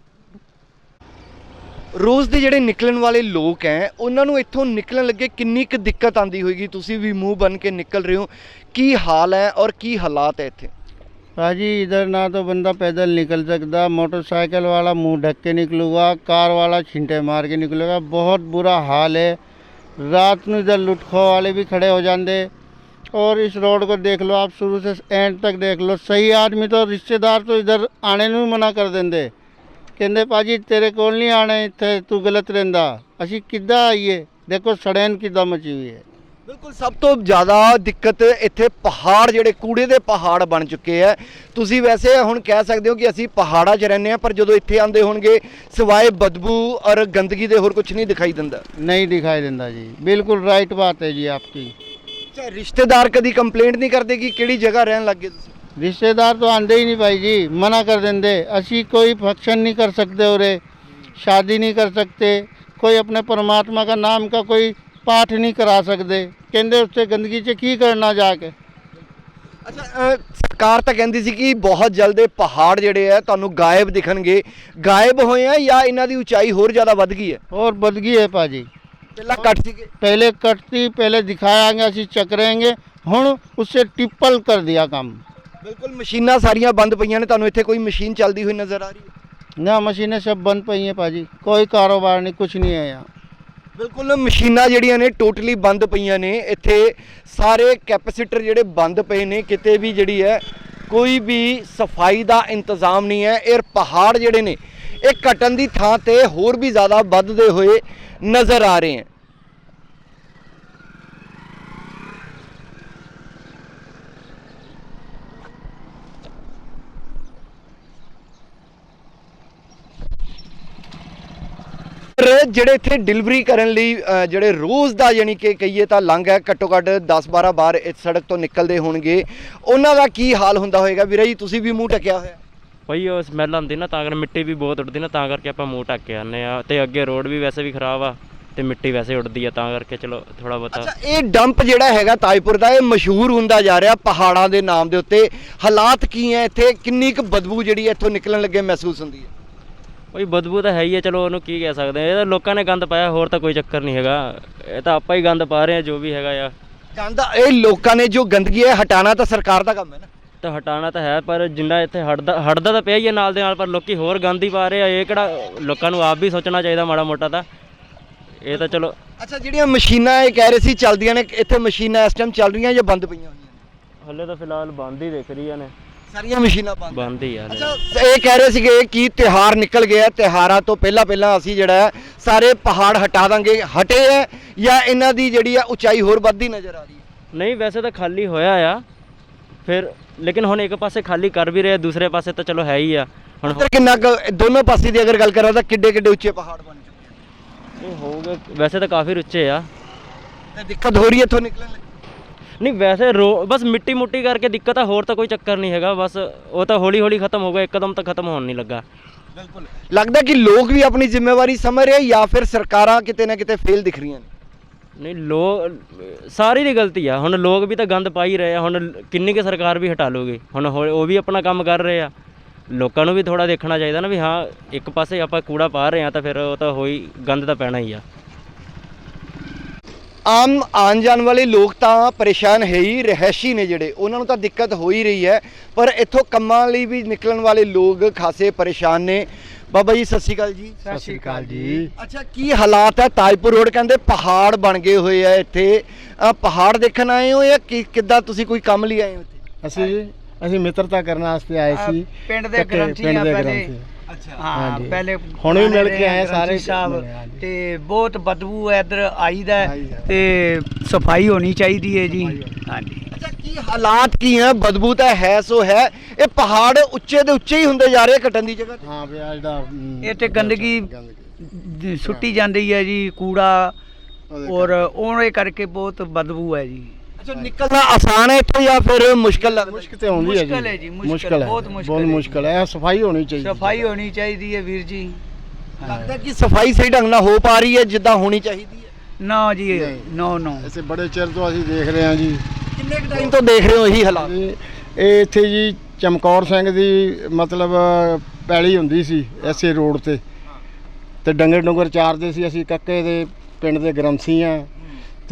ਰੋਜ਼ ਦੇ ਜਿਹੜੇ ਨਿਕਲਣ ਵਾਲੇ ਲੋਕ ਹੈ, ਉਹਨਾਂ ਨੂੰ ਇੱਥੋਂ ਨਿਕਲਣ ਲੱਗੇ ਕਿੰਨੀ ਕੁ ਦਿੱਕਤ ਆਂਦੀ ਹੋਏਗੀ? ਤੁਸੀਂ ਵੀ ਮੂੰਹ ਬਨ ਕੇ ਨਿਕਲ ਰਹੇ ਹੋ। ਕੀ ਹਾਲ ਹੈ ਔਰ ਕੀ ਹਾਲਾਤ ਹੈ ਇੱਥੇ? भाजी इधर ना तो बंदा पैदल निकल सकता मोटरसाइकिल वाला मुंह ढक के निकलूगा कार वाला छिंटे मार के निकलेगा बहुत बुरा हाल है रात में इधर लुटखो वाले भी खड़े हो जाते और इस रोड को देख लो आप शुरू से एंड तक देख लो सही आदमी तो रिश्तेदार तो इधर आने ਨੂੰ ਵੀ ਮਨਾ ਕਰ ਦਿੰਦੇ ਕਹਿੰਦੇ ਭਾਜੀ ਤੇਰੇ ਕੋਲ ਨਹੀਂ ਆਣਾ ਇੱਥੇ ਤੂੰ ਗਲਤ ਰਹਿੰਦਾ ਅਸੀਂ ਕਿੱਦਾਂ ਆਈਏ ਦੇਖੋ ਸੜੈਨ ਕਿੱਦਾਂ ਮਚੀ ਹੋਈ ਹੈ ਬਿਲਕੁਲ ਸਭ ਤੋਂ ਜ਼ਿਆਦਾ ਦਿੱਕਤ ਇੱਥੇ ਪਹਾੜ ਜਿਹੜੇ ਕੂੜੇ ਦੇ ਪਹਾੜ ਬਣ ਚੁੱਕੇ ਆ ਤੁਸੀਂ ਵੈਸੇ ਹੁਣ ਕਹਿ ਸਕਦੇ ਹੋ ਕਿ ਅਸੀਂ ਪਹਾੜਾਂ 'ਚ ਰਹਿੰਦੇ ਆ ਪਰ ਜਦੋਂ ਇੱਥੇ ਆਉਂਦੇ ਹੋਣਗੇ ਸਿਵਾਏ ਬਦਬੂ ਔਰ ਗੰਦਗੀ ਦੇ ਹੋਰ ਕੁਝ ਨਹੀਂ ਦਿਖਾਈ ਦਿੰਦਾ ਨਹੀਂ ਦਿਖਾਈ ਦਿੰਦਾ ਜੀ ਬਿਲਕੁਲ ਰਾਈਟ ਬਾਤ ਹੈ ਜੀ ਆਪਕੀ ਅੱਛਾ ਰਿਸ਼ਤੇਦਾਰ ਕਦੀ ਕੰਪਲੇਂਟ ਨਹੀਂ ਕਰਦੇ ਕਿ ਕਿਹੜੀ ਜਗ੍ਹਾ ਰਹਿਣ ਲੱਗੇ ਤੁਸੀਂ ਰਿਸ਼ਤੇਦਾਰ ਤਾਂ ਆਂਦੇ ਹੀ ਨਹੀਂ ਭਾਈ ਜੀ ਮਨਾ ਕਰ ਦਿੰਦੇ ਅਸੀਂ ਕੋਈ ਫੰਕਸ਼ਨ ਨਹੀਂ ਕਰ ਸਕਦੇ ਉਰੇ शादी नहीं कर सकते कोई अपने परमात्मा का नाम का कोई ਪਾਠ ਨਹੀਂ ਕਰਾ ਸਕਦੇ। ਕਹਿੰਦੇ ਉੱਥੇ ਗੰਦਗੀ 'ਚ ਕੀ ਕਰਨਾ ਜਾ ਕੇ? ਅੱਛਾ ਸਰਕਾਰ ਤਾਂ ਕਹਿੰਦੀ ਸੀ ਕਿ ਬਹੁਤ ਜਲਦ ਇਹ ਪਹਾੜ ਜਿਹੜੇ ਆ ਤੁਹਾਨੂੰ ਗਾਇਬ ਦਿਖਣਗੇ। ਗਾਇਬ ਹੋਏ ਆ ਜਾਂ ਇਹਨਾਂ ਦੀ ਉਚਾਈ ਹੋਰ ਜ਼ਿਆਦਾ ਵੱਧ ਗਈ ਹੈ? ਹੋਰ और बदगी है पाजी ਪਹਿਲਾਂ ਕੱਟ ਸੀਗੇ पहले कटती पहले दिखाया गया ਅਸੀਂ चकरेंगे ਹੁਣ ਉਸੇ ट्रिपल ਕਰ ਦਿਆ ਕੰਮ। ਬਿਲਕੁਲ ਮਸ਼ੀਨਾਂ ਸਾਰੀਆਂ ਬੰਦ ਪਈਆਂ ਨੇ। ਤੁਹਾਨੂੰ ਇੱਥੇ ਕੋਈ ਮਸ਼ੀਨ ਚੱਲਦੀ ਹੋਈ ਨਜ਼ਰ ਆ ਰਹੀ ਹੈ? ਨਾ मशीनें ਸਭ ਬੰਦ ਪਈਆਂ हैं पाजी कोई कारोबार नहीं कुछ नहीं है ਬਿਲਕੁਲ ਮਸ਼ੀਨਾਂ ਜਿਹੜੀਆਂ ਨੇ ਟੋਟਲੀ ਬੰਦ ਪਈਆਂ ਨੇ। ਇੱਥੇ ਸਾਰੇ ਕੈਪੈਸਿਟਰ ਜਿਹੜੇ ਬੰਦ ਪਏ ਨੇ, ਕਿਤੇ ਵੀ ਜਿਹੜੀ ਹੈ, ਕੋਈ ਵੀ ਸਫ਼ਾਈ ਦਾ ਇੰਤਜ਼ਾਮ ਨਹੀਂ ਹੈ। ਇਹ ਪਹਾੜ ਜਿਹੜੇ ਨੇ, ਇਹ ਘਟਣ ਦੀ ਥਾਂ ਤੇ ਹੋਰ ਵੀ ਜ਼ਿਆਦਾ ਵੱਧਦੇ ਹੋਏ ਨਜ਼ਰ ਆ ਰਹੇ ਹਨ ਜਿਹੜੇ ਇੱਥੇ ਡਿਲੀਵਰੀ ਕਰਨ ਲਈ ਜਿਹੜੇ ਰੋਜ਼ ਦਾ ਯਾਨੀ ਕਿ ਕਹੀਏ ਤਾਂ ਲੰਘ ਹੈ ਘੱਟੋ ਘੱਟ 10-12 ਬਾਰ ਇਸ ਸੜਕ ਤੋਂ ਨਿਕਲਦੇ ਹੋਣਗੇ। ਉਹਨਾਂ ਦਾ ਕੀ ਹਾਲ ਹੁੰਦਾ ਹੋਏਗਾ? ਵੀਰੇ ਜੀ ਤੁਸੀਂ ਵੀ ਮੂੰਹ ਟਕਿਆ ਹੋਇਆ। ਭਾਈ ਉਹ ਸਮੈਲ ਆਉਂਦੀ ਨਾ ਤਾਂ ਕਰ ਮਿੱਟੀ ਵੀ ਬਹੁਤ ਉੱਡਦੀ ਨਾ ਤਾਂ ਕਰਕੇ ਆਪਾਂ ਮੂੰਹ ਢੱਕ ਕੇ ਆਨੇ ਆ ਤੇ ਅੱਗੇ ਰੋਡ ਵੀ ਵੈਸੇ ਵੀ ਖਰਾਬ ਆ ਤੇ ਮਿੱਟੀ ਵੈਸੇ ਉੱਡਦੀ ਆ ਤਾਂ ਕਰਕੇ ਚਲੋ ਥੋੜਾ ਬਹੁਤਾ। ਅੱਛਾ ਇਹ ਡੰਪ ਜਿਹੜਾ ਹੈਗਾ ਤਾਜਪੁਰ ਦਾ ਇਹ ਮਸ਼ਹੂਰ ਹੁੰਦਾ ਜਾ ਰਿਹਾ ਪਹਾੜਾਂ ਦੇ ਨਾਮ ਦੇ ਉੱਤੇ। ਹਾਲਾਤ ਕੀ ਹੈ ਇੱਥੇ? ਕਿੰਨੀ ਕੁ ਬਦਬੂ ਜਿਹੜੀ ਇੱਥੋਂ ਨਿਕਲਣ ਲੱਗੇ ਮਹਿਸੂਸ ਹੁੰਦੀ ਹੈ? ਭਾਈ ਬਦਬੂ ਤਾਂ ਹੈ ਹੀ ਆ ਚਲੋ ਉਹਨੂੰ ਕੀ ਕਹਿ ਸਕਦੇ ਆ। ਇਹ ਤਾਂ ਲੋਕਾਂ ਨੇ ਗੰਦ ਪਾਇਆ ਹੋਰ ਤਾਂ ਕੋਈ ਚੱਕਰ ਨਹੀਂ ਹੈਗਾ। ਇਹ ਤਾਂ ਆਪਾਂ ਹੀ ਗੰਦ ਪਾ ਰਹੇ ਆ ਜੋ ਵੀ ਹੈਗਾ ਆ। ਗੰਦਾ ਇਹ ਲੋਕਾਂ ਨੇ ਜੋ ਗੰਦਗੀ ਹੈ ਹਟਾਣਾ ਤਾਂ ਸਰਕਾਰ ਦਾ ਕੰਮ ਹੈ ਨਾ। ਤਾਂ ਹਟਾਣਾ ਤਾਂ ਹੈ ਪਰ ਜਿੰਨਾ ਇੱਥੇ ਹਟਦਾ ਹਟਦਾ ਤਾਂ ਪਿਆ ਹੀ ਆ ਨਾਲ ਦੇ ਨਾਲ ਪਰ ਲੋਕੀ ਹੋਰ ਗੰਦ ਹੀ ਪਾ ਰਹੇ ਆ। ਇਹ ਕਿਹੜਾ ਲੋਕਾਂ ਨੂੰ ਆਪ ਵੀ ਸੋਚਣਾ ਚਾਹੀਦਾ ਮਾੜਾ ਮੋਟਾ ਤਾਂ। ਇਹ ਤਾਂ ਚਲੋ ਅੱਛਾ ਜਿਹੜੀਆਂ ਮਸ਼ੀਨਾਂ ਇਹ ਕਹਿ ਰਹੇ ਸੀ ਚੱਲਦੀਆਂ ਨੇ ਇੱਥੇ ਮਸ਼ੀਨਾਂ ਇਸ ਟਾਈਮ ਚੱਲ ਰਹੀਆਂ ਜਾਂ ਬੰਦ ਪਈਆਂ ਹੋਈਆਂ ਹੱਲੇ ਤਾਂ ਫਿਲਹਾਲ ਬੰਦ ਹੀ ਦਿਖ ਰਹੀਆਂ ਨੇ। ਸਾਰੀਆਂ ਮਸ਼ੀਨਾਂ ਬੰਦ ਬੰਦ ਹੀ ਆ। ਅੱਛਾ ਇਹ ਕਹਿ ਰਹੇ ਸੀਗੇ ਕਿ ਤਿਹਾਰ ਨਿਕਲ ਗਿਆ ਤਿਹਾਰਾਂ ਤੋਂ ਪਹਿਲਾਂ ਪਹਿਲਾਂ ਅਸੀਂ ਜਿਹੜਾ ਹੈ ਸਾਰੇ ਪਹਾੜ ਹਟਾ ਦਾਂਗੇ। ਹਟੇ ਹੈ ਜਾਂ ਇਹਨਾਂ ਦੀ ਜਿਹੜੀ ਹੈ ਉਚਾਈ ਹੋਰ ਵੱਧਦੀ ਨਜ਼ਰ ਆ ਰਹੀ ਹੈ? ਨਹੀਂ ਵੈਸੇ ਤਾਂ ਖਾਲੀ ਹੋਇਆ ਆ। ਫਿਰ ਲੇਕਿਨ ਹੁਣ ਇੱਕ ਪਾਸੇ ਖਾਲੀ ਕਰ ਵੀ ਰਹੇ ਆ, ਦੂਸਰੇ ਪਾਸੇ ਤਾਂ ਚਲੋ ਹੈ ਹੀ ਆ। ਹੁਣ ਇੱਧਰ ਕਿੰਨਾ ਕੁ ਦੋਨੋਂ ਪਾਸੇ ਦੀ ਅਗਰ ਗੱਲ ਕਰਾਂ ਤਾਂ ਕਿੱਡੇ ਕਿੱਡੇ ਉੱਚੇ ਪਹਾੜ ਬਣ ਚੁੱਕੇ ਇਹ ਹੋਊਗਾ ਵੈਸੇ ਤਾਂ ਕਾਫੀ ਉੱਚੇ ਆ। ਤੇ ਦਿੱਕਤ ਹੋ ਰਹੀ ਹੈ ਇੱਥੋਂ ਨਿਕਲਣ ਲਈ? ਨਹੀਂ ਵੈਸੇ ਰੋ ਬਸ ਮਿੱਟੀ ਮੁੱਟੀ ਕਰਕੇ ਦਿੱਕਤ ਆ ਹੋਰ ਤਾਂ ਕੋਈ ਚੱਕਰ ਨਹੀਂ ਹੈਗਾ ਬਸ ਉਹ ਤਾਂ ਹੌਲੀ ਹੌਲੀ ਖਤਮ ਹੋਗਾ ਇੱਕਦਮ ਤਾਂ ਖਤਮ ਹੋਣ ਨਹੀਂ ਲੱਗਾ। ਬਿਲਕੁਲ। ਲੱਗਦਾ ਕਿ ਲੋਕ ਵੀ ਆਪਣੀ ਜ਼ਿੰਮੇਵਾਰੀ ਸਮਝ ਰਹੇ ਜਾਂ ਫਿਰ ਸਰਕਾਰਾਂ ਕਿਤੇ ਨਾ ਕਿਤੇ ਫੇਲ ਦਿਖ ਰਹੀਆਂ ਨੇ? ਨਹੀਂ ਲੋ ਸਾਰੀ ਦੀ ਗਲਤੀ ਆ ਹੁਣ ਲੋਕ ਵੀ ਤਾਂ ਗੰਦ ਪਾ ਹੀ ਰਹੇ ਆ ਹੁਣ ਕਿੰਨੀ ਕੁ ਸਰਕਾਰ ਵੀ ਹਟਾ ਲੋਗੇ ਹੁਣ ਉਹ ਵੀ ਆਪਣਾ ਕੰਮ ਕਰ ਰਹੇ ਆ। ਲੋਕਾਂ ਨੂੰ ਵੀ ਥੋੜਾ ਦੇਖਣਾ ਚਾਹੀਦਾ ਨਾ ਵੀ ਹਾਂ ਇੱਕ ਪਾਸੇ ਆਪਾਂ ਕੂੜਾ ਪਾ ਰਹੇ ਆ ਤਾਂ ਫਿਰ ਉਹ ਤਾਂ ਹੋਈ ਗੰਦ ਤਾਂ ਪੈਣਾ ਹੀ ਆ। ਆਮ ਆਉਣ ਜਾਣ ਵਾਲੇ ਲੋਕ ਤਾਂ ਪਰੇਸ਼ਾਨ ਹੈ ਹੀ ਰਹਿਸ਼ੀ ਨੇ ਜਿਹੜੇ। ਉਹਨਾਂ ਨੂੰ ਤਾਂ ਦਿੱਕਤ ਹੋ ਹੀ ਰਹੀ ਹੈ ਪਰ ਇੱਥੋਂ ਕੰਮਾਂ ਲਈ ਵੀ ਨਿਕਲਣ ਵਾਲੇ ਲੋਕ ਖਾਸੇ ਪਰੇਸ਼ਾਨ ਨੇ। ਬਾਬਾ ਜੀ ਸਤਿ ਸ਼੍ਰੀ ਅਕਾਲ ਜੀ। ਸਤਿ ਸ਼੍ਰੀ ਅਕਾਲ ਜੀ। ਅੱਛਾ ਕੀ ਹਾਲਾਤ ਹੈ? ਤਾਜਪੁਰ ਰੋਡ ਕਹਿੰਦੇ ਪਹਾੜ ਬਣ ਗਏ ਹੋਏ ਆ ਇੱਥੇ। ਅਹ ਪਹਾੜ ਦੇਖਣ ਆਏ ਹੋ ਜਾਂ ਕਿ ਕਿੱਦਾਂ ਤੁਸੀਂ ਕੋਈ ਕੰਮ ਲਈ ਆਏ ਹੋ ਇੱਥੇ? ਅਸੀਂ ਜੀ ਅਸੀਂ ਮਿੱਤਰਤਾ ਕਰਨ ਵਾਸਤੇ ਆਏ ਸੀ। ਪਿੰਡ ਦੇ ਇਕੱਠੇ ਗ੍ਰੰਥੀ ਪਿੰਡ ਆ ਦੇ ਪਹਿਲੇ ਗ੍ਰੰਥੀ। ਅੱਛਾ। ਹਾਂ ਹਾਂਜੀ। ਪਹਿਲੇ ਹੁਣ ਵੀ ਮਿਲ ਪੁਰਾਣੇ ਕੇ ਆਏ ਗ੍ਰੰਥੀ ਸਾਰੇ। ਸਾਹਿਬ ਮਿਲੇ, ਹਾਂਜੀ। ਤੇ ਬਹੁਤ ਬਦਬੂ ਹੈ ਇੱਧਰ ਆਈਦਾ ਹੈ ਆਈਦਾ। ਤੇ ਸਫ਼ਾਈ ਹੋਣੀ ਚਾਹੀਦੀ ਹੈ ਜੀ। ਹਾਂਜੀ। ਅੱਛਾ ਕੀ ਹਾਲਾਤ ਕੀ ਹੈ ਬਦਬੂ ਤਾਂ ਹੈ ਸੋ ਹੈ। ਇਹ ਪਹਾੜ ਉੱਚੇ ਦੇ ਉੱਚੇ ਹੀ ਹੁੰਦੇ ਜਾ ਰਹੇ ਆ ਘਟਣ ਦੀ ਜਗ੍ਹਾ ਤੇ? ਹਾਂ ਵੀ ਆ ਜਿਹੜਾ ਹਮ, ਇਹ ਤੇ ਗੰਦਗੀ ਜ- ਸੁੱਟੀ ਜਾਂਦੀ ਹੈ ਜੀ ਕੂੜਾ ਔਰ ਉਹਦੇ ਕਰਕੇ ਬਹੁਤ ਬਦਬੂ ਹੈ ਜੀ। ਅੱਛਾ ਨਿਕਲਣਾ ਆਸਾਨ ਹੈ ਇੱਥੋਂ ਜਾਂ ਫਿਰ ਮੁਸ਼ਕਲ ਲੱਗਦਾ ਮੁਸ਼ਕਿਲ ਤੇ ਆਉਂਦੀ ਹੈ ਜੀ। ਮੁਸ਼ਕਿਲ ਹੈ ਜੀ, ਮੁਸ਼ਕਿਲ, ਬਹੁਤ ਮੁਸ਼ਕਿਲ ਬਹੁਤ। ਮੁਸ਼ਕਿਲ ਹੈ। ਸਫ਼ਾਈ ਹੋਣੀ ਚਾਹੀਦੀ ਹੈ। ਸਫ਼ਾਈ ਹੋਣੀ ਚਾਹੀਦੀ ਹੈ ਵੀਰ ਜੀ। ਲੱਗਦਾ ਕਿ ਸਫ਼ਾਈ ਸਹੀ ਢੰਗ ਨਾਲ ਹੋ ਪਾ ਰਹੀ ਹੈ ਜਿੱਦਾਂ ਹੋਣੀ ਚਾਹੀਦੀ ਹੈ? ਨਾ ਜੀ। ਨੋ ਨੋ। ਅਸੀਂ ਬੜੇ ਚਿਰ ਤੋਂ ਅਸੀਂ ਦੇਖ ਰਹੇ ਹਾਂ ਜੀ। ਕਿੰਨੇ ਕੁ ਟਾਈਮ ਤੋਂ ਦੇਖ ਰਹੇ ਹੋ ਇਹੀ ਹਾਲਾਤ? ਇਹ ਇਹ ਇੱਥੇ ਜੀ ਚਮਕੌਰ ਸਿੰਘ ਦੀ ਮਤਲਬ ਪੈਲੀ ਹੁੰਦੀ ਸੀ ਐਸੇ ਰੋਡ ਤੇ। ਤੇ ਡੰਗਰ ਡੰਗਰ ਚਾਰਦੇ ਸੀ। ਅਸੀਂ ਕੱਕੇ ਦੇ ਪਿੰਡ ਦੇ ਗ੍ਰੰਥੀ ਆ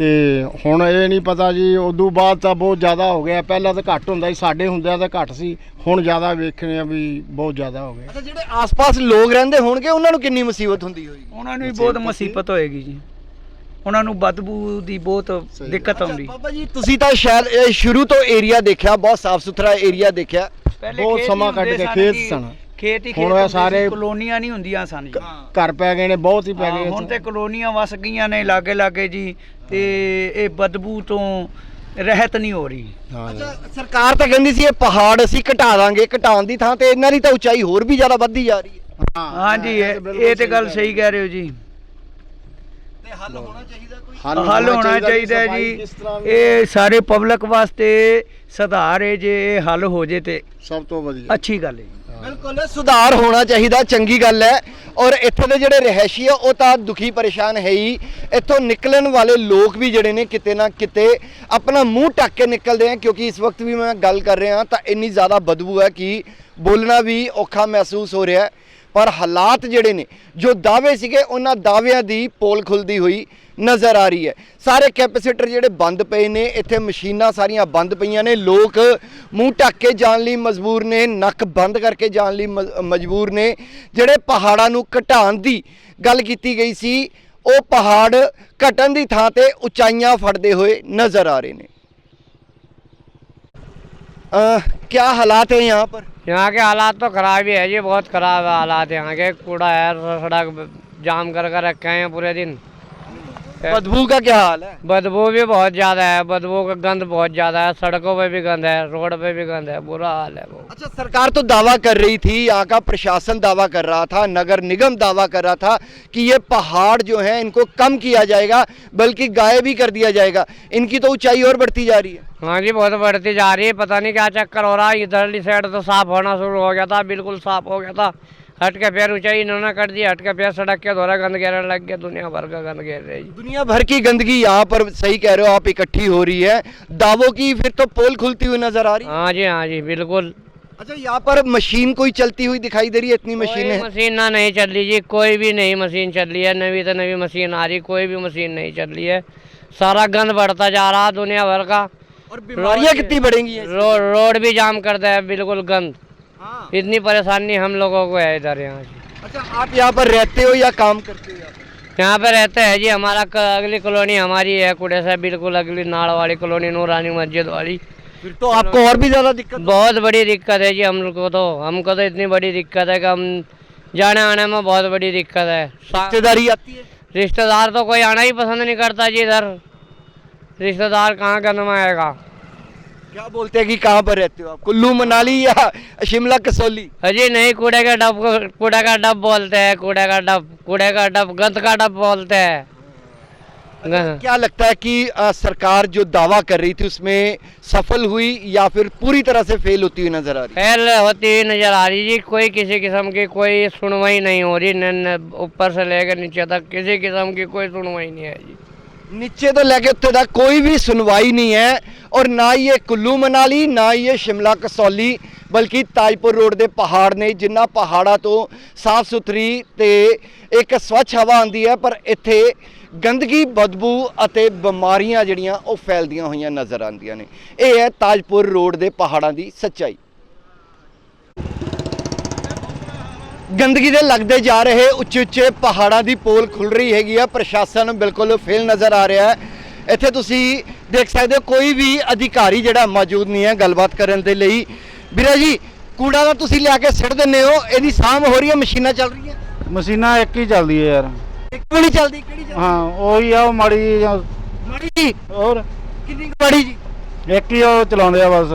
ਤੇ ਹੁਣ ਇਹ ਨਹੀਂ ਪਤਾ ਜੀ ਉਦੋਂ ਬਾਅਦ ਤਾਂ ਬਹੁਤ ਜ਼ਿਆਦਾ ਹੋ ਗਿਆ। ਪਹਿਲਾਂ ਤਾਂ ਘੱਟ ਹੁੰਦਾ ਸੀ ਸਾਡੇ ਹੁੰਦਿਆਂ ਤਾਂ ਘੱਟ ਸੀ। ਹੁਣ ਜ਼ਿਆਦਾ ਵੇਖਣੇ ਆ ਵੀ ਬਹੁਤ ਜ਼ਿਆਦਾ ਹੋ ਗਿਆ। ਅੱਛਾ ਜਿਹੜੇ ਆਸ-ਪਾਸ ਲੋਕ ਰਹਿੰਦੇ ਹੋਣਗੇ ਉਹਨਾਂ ਨੂੰ ਕਿੰਨੀ ਮੁਸੀਬਤ ਹੁੰਦੀ ਹੋਏਗੀ? ਉਹਨਾਂ ਨੂੰ ਵੀ ਬਹੁਤ ਮੁਸੀਬਤ ਹੋਏਗੀ ਜੀ। ਉਹਨਾਂ ਨੂੰ ਬਦਬੂ ਦੀ ਬਹੁਤ ਦਿੱਕਤ ਆਉਂਦੀ। ਬਾਬਾ ਜੀ ਤੁਸੀਂ ਤਾਂ ਸ਼ਾਇਦ ਇਹ ਸ਼ੁਰੂ ਤੋਂ ਏਰੀਆ ਦੇਖਿਆ ਬਹੁਤ ਸਾਫ਼ ਸੁਥਰਾ ਏਰੀਆ ਦੇਖਿਆ। ਬਹੁਤ ਸਮਾਂ ਕੱਢ ਕੇ ਖੇਤ ਸਨ। ਖੇਤ ਹੀ ਹੁਣ ਖੇਤ ਇਹ ਹੁੰਦੇ ਸਾਰੇ- ਕਲੋਨੀਆਂ ਨਹੀਂ ਹੁੰਦੀਆਂ ਸਨ ਜੀ। ਘਰ ਪੈ ਗਏ ਨੇ ਬਹੁਤ ਹੀ ਪੈ ਹਾਂ, ਗਏ ਹੁਣ ਇੱਥੇ। ਤੇ ਕਲੋਨੀਆਂ ਵਸ ਗਈਆਂ ਨੇ ਲਾਗੇ ਲਾਗੇ ਜੀ ਤੇ ਇਹ ਬਦਬੂ ਤੋਂ ਰਹਿਤ ਨਹੀਂ ਹੋ ਰਹੀ। ਹਾਂ। ਜੀ। ਅੱਛਾ ਸਰਕਾਰ ਤਾਂ ਕਹਿੰਦੀ ਸੀ ਇਹ ਪਹਾੜ ਅਸੀਂ ਘਟਾ ਦਾਂਗੇ ਘਟਾਉਣ ਦੀ ਥਾਂ ਤੇ ਇਹਨਾਂ ਦੀ ਤਾਂ ਉਚਾਈ ਹੋਰ ਵੀ ਜ਼ਿਆਦਾ ਵੱਧਦੀ ਜਾ ਰਹੀ ਹੈ। ਹਾਂਜੀ ਇਹ ਇਹ ਤੇ ਗੱਲ ਸਹੀ ਕਹਿ ਰਹੇ ਹੋ ਜੀ। ਤੇ ਹੱਲ ਹੋਣਾ ਚਾਹੀਦਾ ਕੋਈ? ਹੱਲ ਹੋਣਾ ਚਾਹੀਦਾ ਹੈ ਜੀ। ਇਹ ਸਾਰੇ ਪਬਲਿਕ ਵਾਸਤੇ ਸੁਧਾਰ ਹੈ ਜੇ ਇਹ ਹੱਲ ਹੋ ਜੇ ਤੇ। ਸਭ ਤੋਂ ਵਧੀਆ। ਅੱਛੀ ਗੱਲ ਹੈ ਬਿਲਕੁਲ, ਸੁਧਾਰ ਹੋਣਾ ਚਾਹੀਦਾ, ਚੰਗੀ ਗੱਲ ਹੈ। ਔਰ ਇੱਥੇ ਦੇ ਜਿਹੜੇ ਰਹਿਸ਼ੀ ਆ, ਉਹ ਤਾਂ ਦੁਖੀ ਪਰੇਸ਼ਾਨ ਹੈ ਹੀ। ਇੱਥੋਂ ਨਿਕਲਣ ਵਾਲੇ ਲੋਕ ਵੀ ਜਿਹੜੇ ਨੇ, ਕਿਤੇ ਨਾ ਕਿਤੇ ਆਪਣਾ ਮੂੰਹ ਢੱਕ ਕੇ ਨਿਕਲਦੇ ਆ। ਕਿਉਂਕਿ ਇਸ ਵਕਤ ਵੀ ਮੈਂ ਗੱਲ ਕਰ ਰਿਹਾ ਤਾਂ ਇੰਨੀ ਜ਼ਿਆਦਾ ਬਦਬੂ ਹੈ ਕਿ ਬੋਲਣਾ ਵੀ ਔਖਾ ਮਹਿਸੂਸ ਹੋ ਰਿਹਾ ਹੈ। ਪਰ ਹਾਲਾਤ ਜਿਹੜੇ ਨੇ, ਜੋ ਦਾਅਵੇ ਸੀਗੇ, ਉਹਨਾਂ ਦਾਅਵਿਆਂ ਦੀ ਪੋਲ ਖੁੱਲਦੀ ਹੋਈ ਨਜ਼ਰ ਆ ਰਹੀ ਹੈ ਸਾਰੇ ਕੈਪੈਸੀਟਰ ਜਿਹੜੇ ਬੰਦ ਪਏ ਨੇ ਇੱਥੇ ਮਸ਼ੀਨਾਂ ਸਾਰੀਆਂ ਬੰਦ ਪਈਆਂ ਨੇ ਲੋਕ ਮੂੰਹ ਢੱਕ ਕੇ ਜਾਣ ਲਈ ਮਜਬੂਰ ਨੇ ਨੱਕ ਬੰਦ ਕਰਕੇ ਜਾਣ ਲਈ ਮ- ਮਜਬੂਰ ਨੇ ਜਿਹੜੇ ਪਹਾੜਾਂ ਨੂੰ ਘਟਾਉਣ ਦੀ ਗੱਲ ਕੀਤੀ ਗਈ ਸੀ ਉਹ ਪਹਾੜ ਘਟਣ ਦੀ ਥਾਂ ਤੇ ਉਚਾਈਆਂ ਫੜਦੇ ਹੋਏ ਨਜ਼ਰ ਆ ਰਹੇ ਨੇ अ, क्या हालात है यहाँ पर यहाँ के हालात तो खराब ही है जी बहुत खराब है हालात यहाँ के कूड़ा है सड़क जाम कर कर रखे हैं पूरे दिन बदबू का क्या हाल है? बदबू भी बहुत ज़्यादा है बदबू का गंद बहुत ज़्यादा है सड़कों पे भी गंद है रोड पे भी गंद है बुरा हाल है वो। अच्छा सरकार तो दावा कर रही थी यहाँ का प्रशासन दावा कर रहा था नगर निगम दावा कर रहा था कि ये पहाड़ जो है इनको कम किया जाएगा बल्कि गायब भी कर दिया जाएगा। इनकी तो ऊंचाई और बढ़ती जा रही है। हाँ जी बहुत बढ़ती जा रही है पता नहीं क्या चक्कर हो रहा है इधरली साइड तो साफ़ होना शुरू हो गया था बिल्कुल साफ़ हो गया था। हट के पैर ऊंचाई इन्होंने कर दी हट के पैर सड़क के द्वारा गंद गिरने लग गया दुनिया भर का गंद गिर रही दुनिया भर की गंदगी यहाँ पर सही कह रहे हो आप इकट्ठी हो रही है। दावों की फिर तो पोल खुलती हुई नज़र आ रही है। हाँ जी हाँ जी बिल्कुल। अच्छा यहाँ पर मशीन कोई चलती हुई दिखाई दे रही है? इतनी मशीनें हैं। मशीन ना नहीं चल रही जी कोई भी नई मशीन चल रही है नवी तो नवी मशीन आ रही कोई भी मशीन नहीं चल रही है। सारा गंद बढ़ता जा रहा दुनिया भर का। और बीमारियाँ कितनी बढ़ेंगी रोड रोड भी जाम कर दिया है बिल्कुल गंद। हाँ। इतनी परेशानी हम लोगों को है इधर यहाँ से अच्छा आप यहाँ पर रहते हो या काम करते हो यहाँ पर? यहाँ पे रहते हैं जी हमारा क- अगली कॉलोनी हमारी है कुड़े से बिल्कुल अगली नाड़ वाली कॉलोनी नूरानी मस्जिद वाली फिर तो आपको और भी ज्यादा दिक्कत बहुत बड़ी दिक्कत है जी हम लोग को तो हमको तो इतनी बड़ी दिक्कत है कि हम जाने आने में बहुत बड़ी दिक्कत है सा- रिश्तेदारी आती है रिश्तेदार तो कोई आना ही पसंद नहीं करता जी इधर रिश्तेदार कहाँ गंद में आएगा क्या बोलते हैं कि कहाँ पर रहते हो आप? कुल्लू मनाली या शिमला कसौली? अजी नहीं कूड़े का डब कूड़े का डब बोलते हैं कूड़े का डब कूड़े का डब गंद का डब बोलते हैं। क्या लगता है कि अ, सरकार जो दावा कर रही थी उसमें सफल हुई या फिर पूरी तरह से फेल होती हुई नज़र आ रही? फेल होती हुई नज़र आ रही जी कोई किसी किस्म की कोई सुनवाई नहीं हो रही ऊपर से लेकर नीचे तक किसी किस्म की कोई सुनवाई नहीं है जी। नीचे तो लेके उत्ते तक कोई भी सुनवाई नहीं है और ਨਾ ਹੀ ਇਹ ਕੁੱਲੂ ਮਨਾਲੀ ਨਾ ਹੀ ਇਹ ਸ਼ਿਮਲਾ ਕਸੌਲੀ ਬਲਕਿ ਤਾਜਪੁਰ ਰੋਡ ਦੇ ਪਹਾੜ ਨੇ ਜਿਨ੍ਹਾਂ ਪਹਾੜਾਂ ਤੋਂ ਸਾਫ਼ ਸੁਥਰੀ ਤੇ ਇੱਕ ਸਵੱਛ ਹਵਾ ਆਉਂਦੀ ਹੈ ਪਰ ਇੱਥੇ ਗੰਦਗੀ ਬਦਬੂ ਅਤੇ ਬਿਮਾਰੀਆਂ ਜਿਹੜੀਆਂ ਉਹ ਫੈਲਦੀਆਂ ਹੋਈਆਂ ਨਜ਼ਰ ਆਉਂਦੀਆਂ ਨੇ ਇਹ ਹੈ ਤਾਜਪੁਰ ਰੋਡ ਦੇ ਪਹਾੜਾਂ ਦੀ ਸੱਚਾਈ ਗੰਦਗੀ ਦੇ ਲੱਗਦੇ ਜਾ ਰਹੇ ਉੱਚੇ ਉੱਚੇ ਪਹਾੜਾਂ ਦੀ ਪੋਲ ਖੁੱਲ ਰਹੀ ਹੈਗੀ ਆ ਪ੍ਰਸ਼ਾਸਨ ਬਿਲਕੁਲ ਫੇਲ ਨਜ਼ਰ ਆ ਰਿਹਾ ਹੈ। ਇੱਥੇ ਤੁਸੀਂ ਦੇਖ ਸਕਦੇ ਹੋ ਕੋਈ ਵੀ ਅਧਿਕਾਰੀ ਜਿਹੜਾ ਮੌਜੂਦ ਨਹੀਂ ਹੈ ਗੱਲਬਾਤ ਕਰਨ ਦੇ ਲਈ। ਵੀਰੇ ਜੀ ਕੂੜਾ ਤਾਂ ਤੁਸੀਂ ਲਿਆ ਕੇ ਸਿੱਟ ਦਿੰਦੇ ਹੋ ਇਹਦੀ ਸਾਂਭ ਹੋ ਰਹੀ ਹੈ ਮਸ਼ੀਨਾਂ ਚੱਲ ਰਹੀਆਂ? ਮਸ਼ੀਨਾਂ ਇੱਕ ਹੀ ਚੱਲਦੀ ਹੈ ਯਾਰ। ਇੱਕ ਵੀ ਨਹੀਂ ਚੱਲਦੀ ਕਿਹੜੀ ਚੱਲਦੀ? ਹਾਂ ਉਹੀ ਆ ਉਹ ਮਾੜੀ ਜਿਹੀ ਮਾੜੀ ਜੀ? ਹੋਰ? ਕਿੰਨੀ ਕੁ ਮਾੜੀ ਜੀ? ਇੱਕ ਹੀ ਉਹ ਚਲਾਉਂਦੇ ਆ ਬਸ।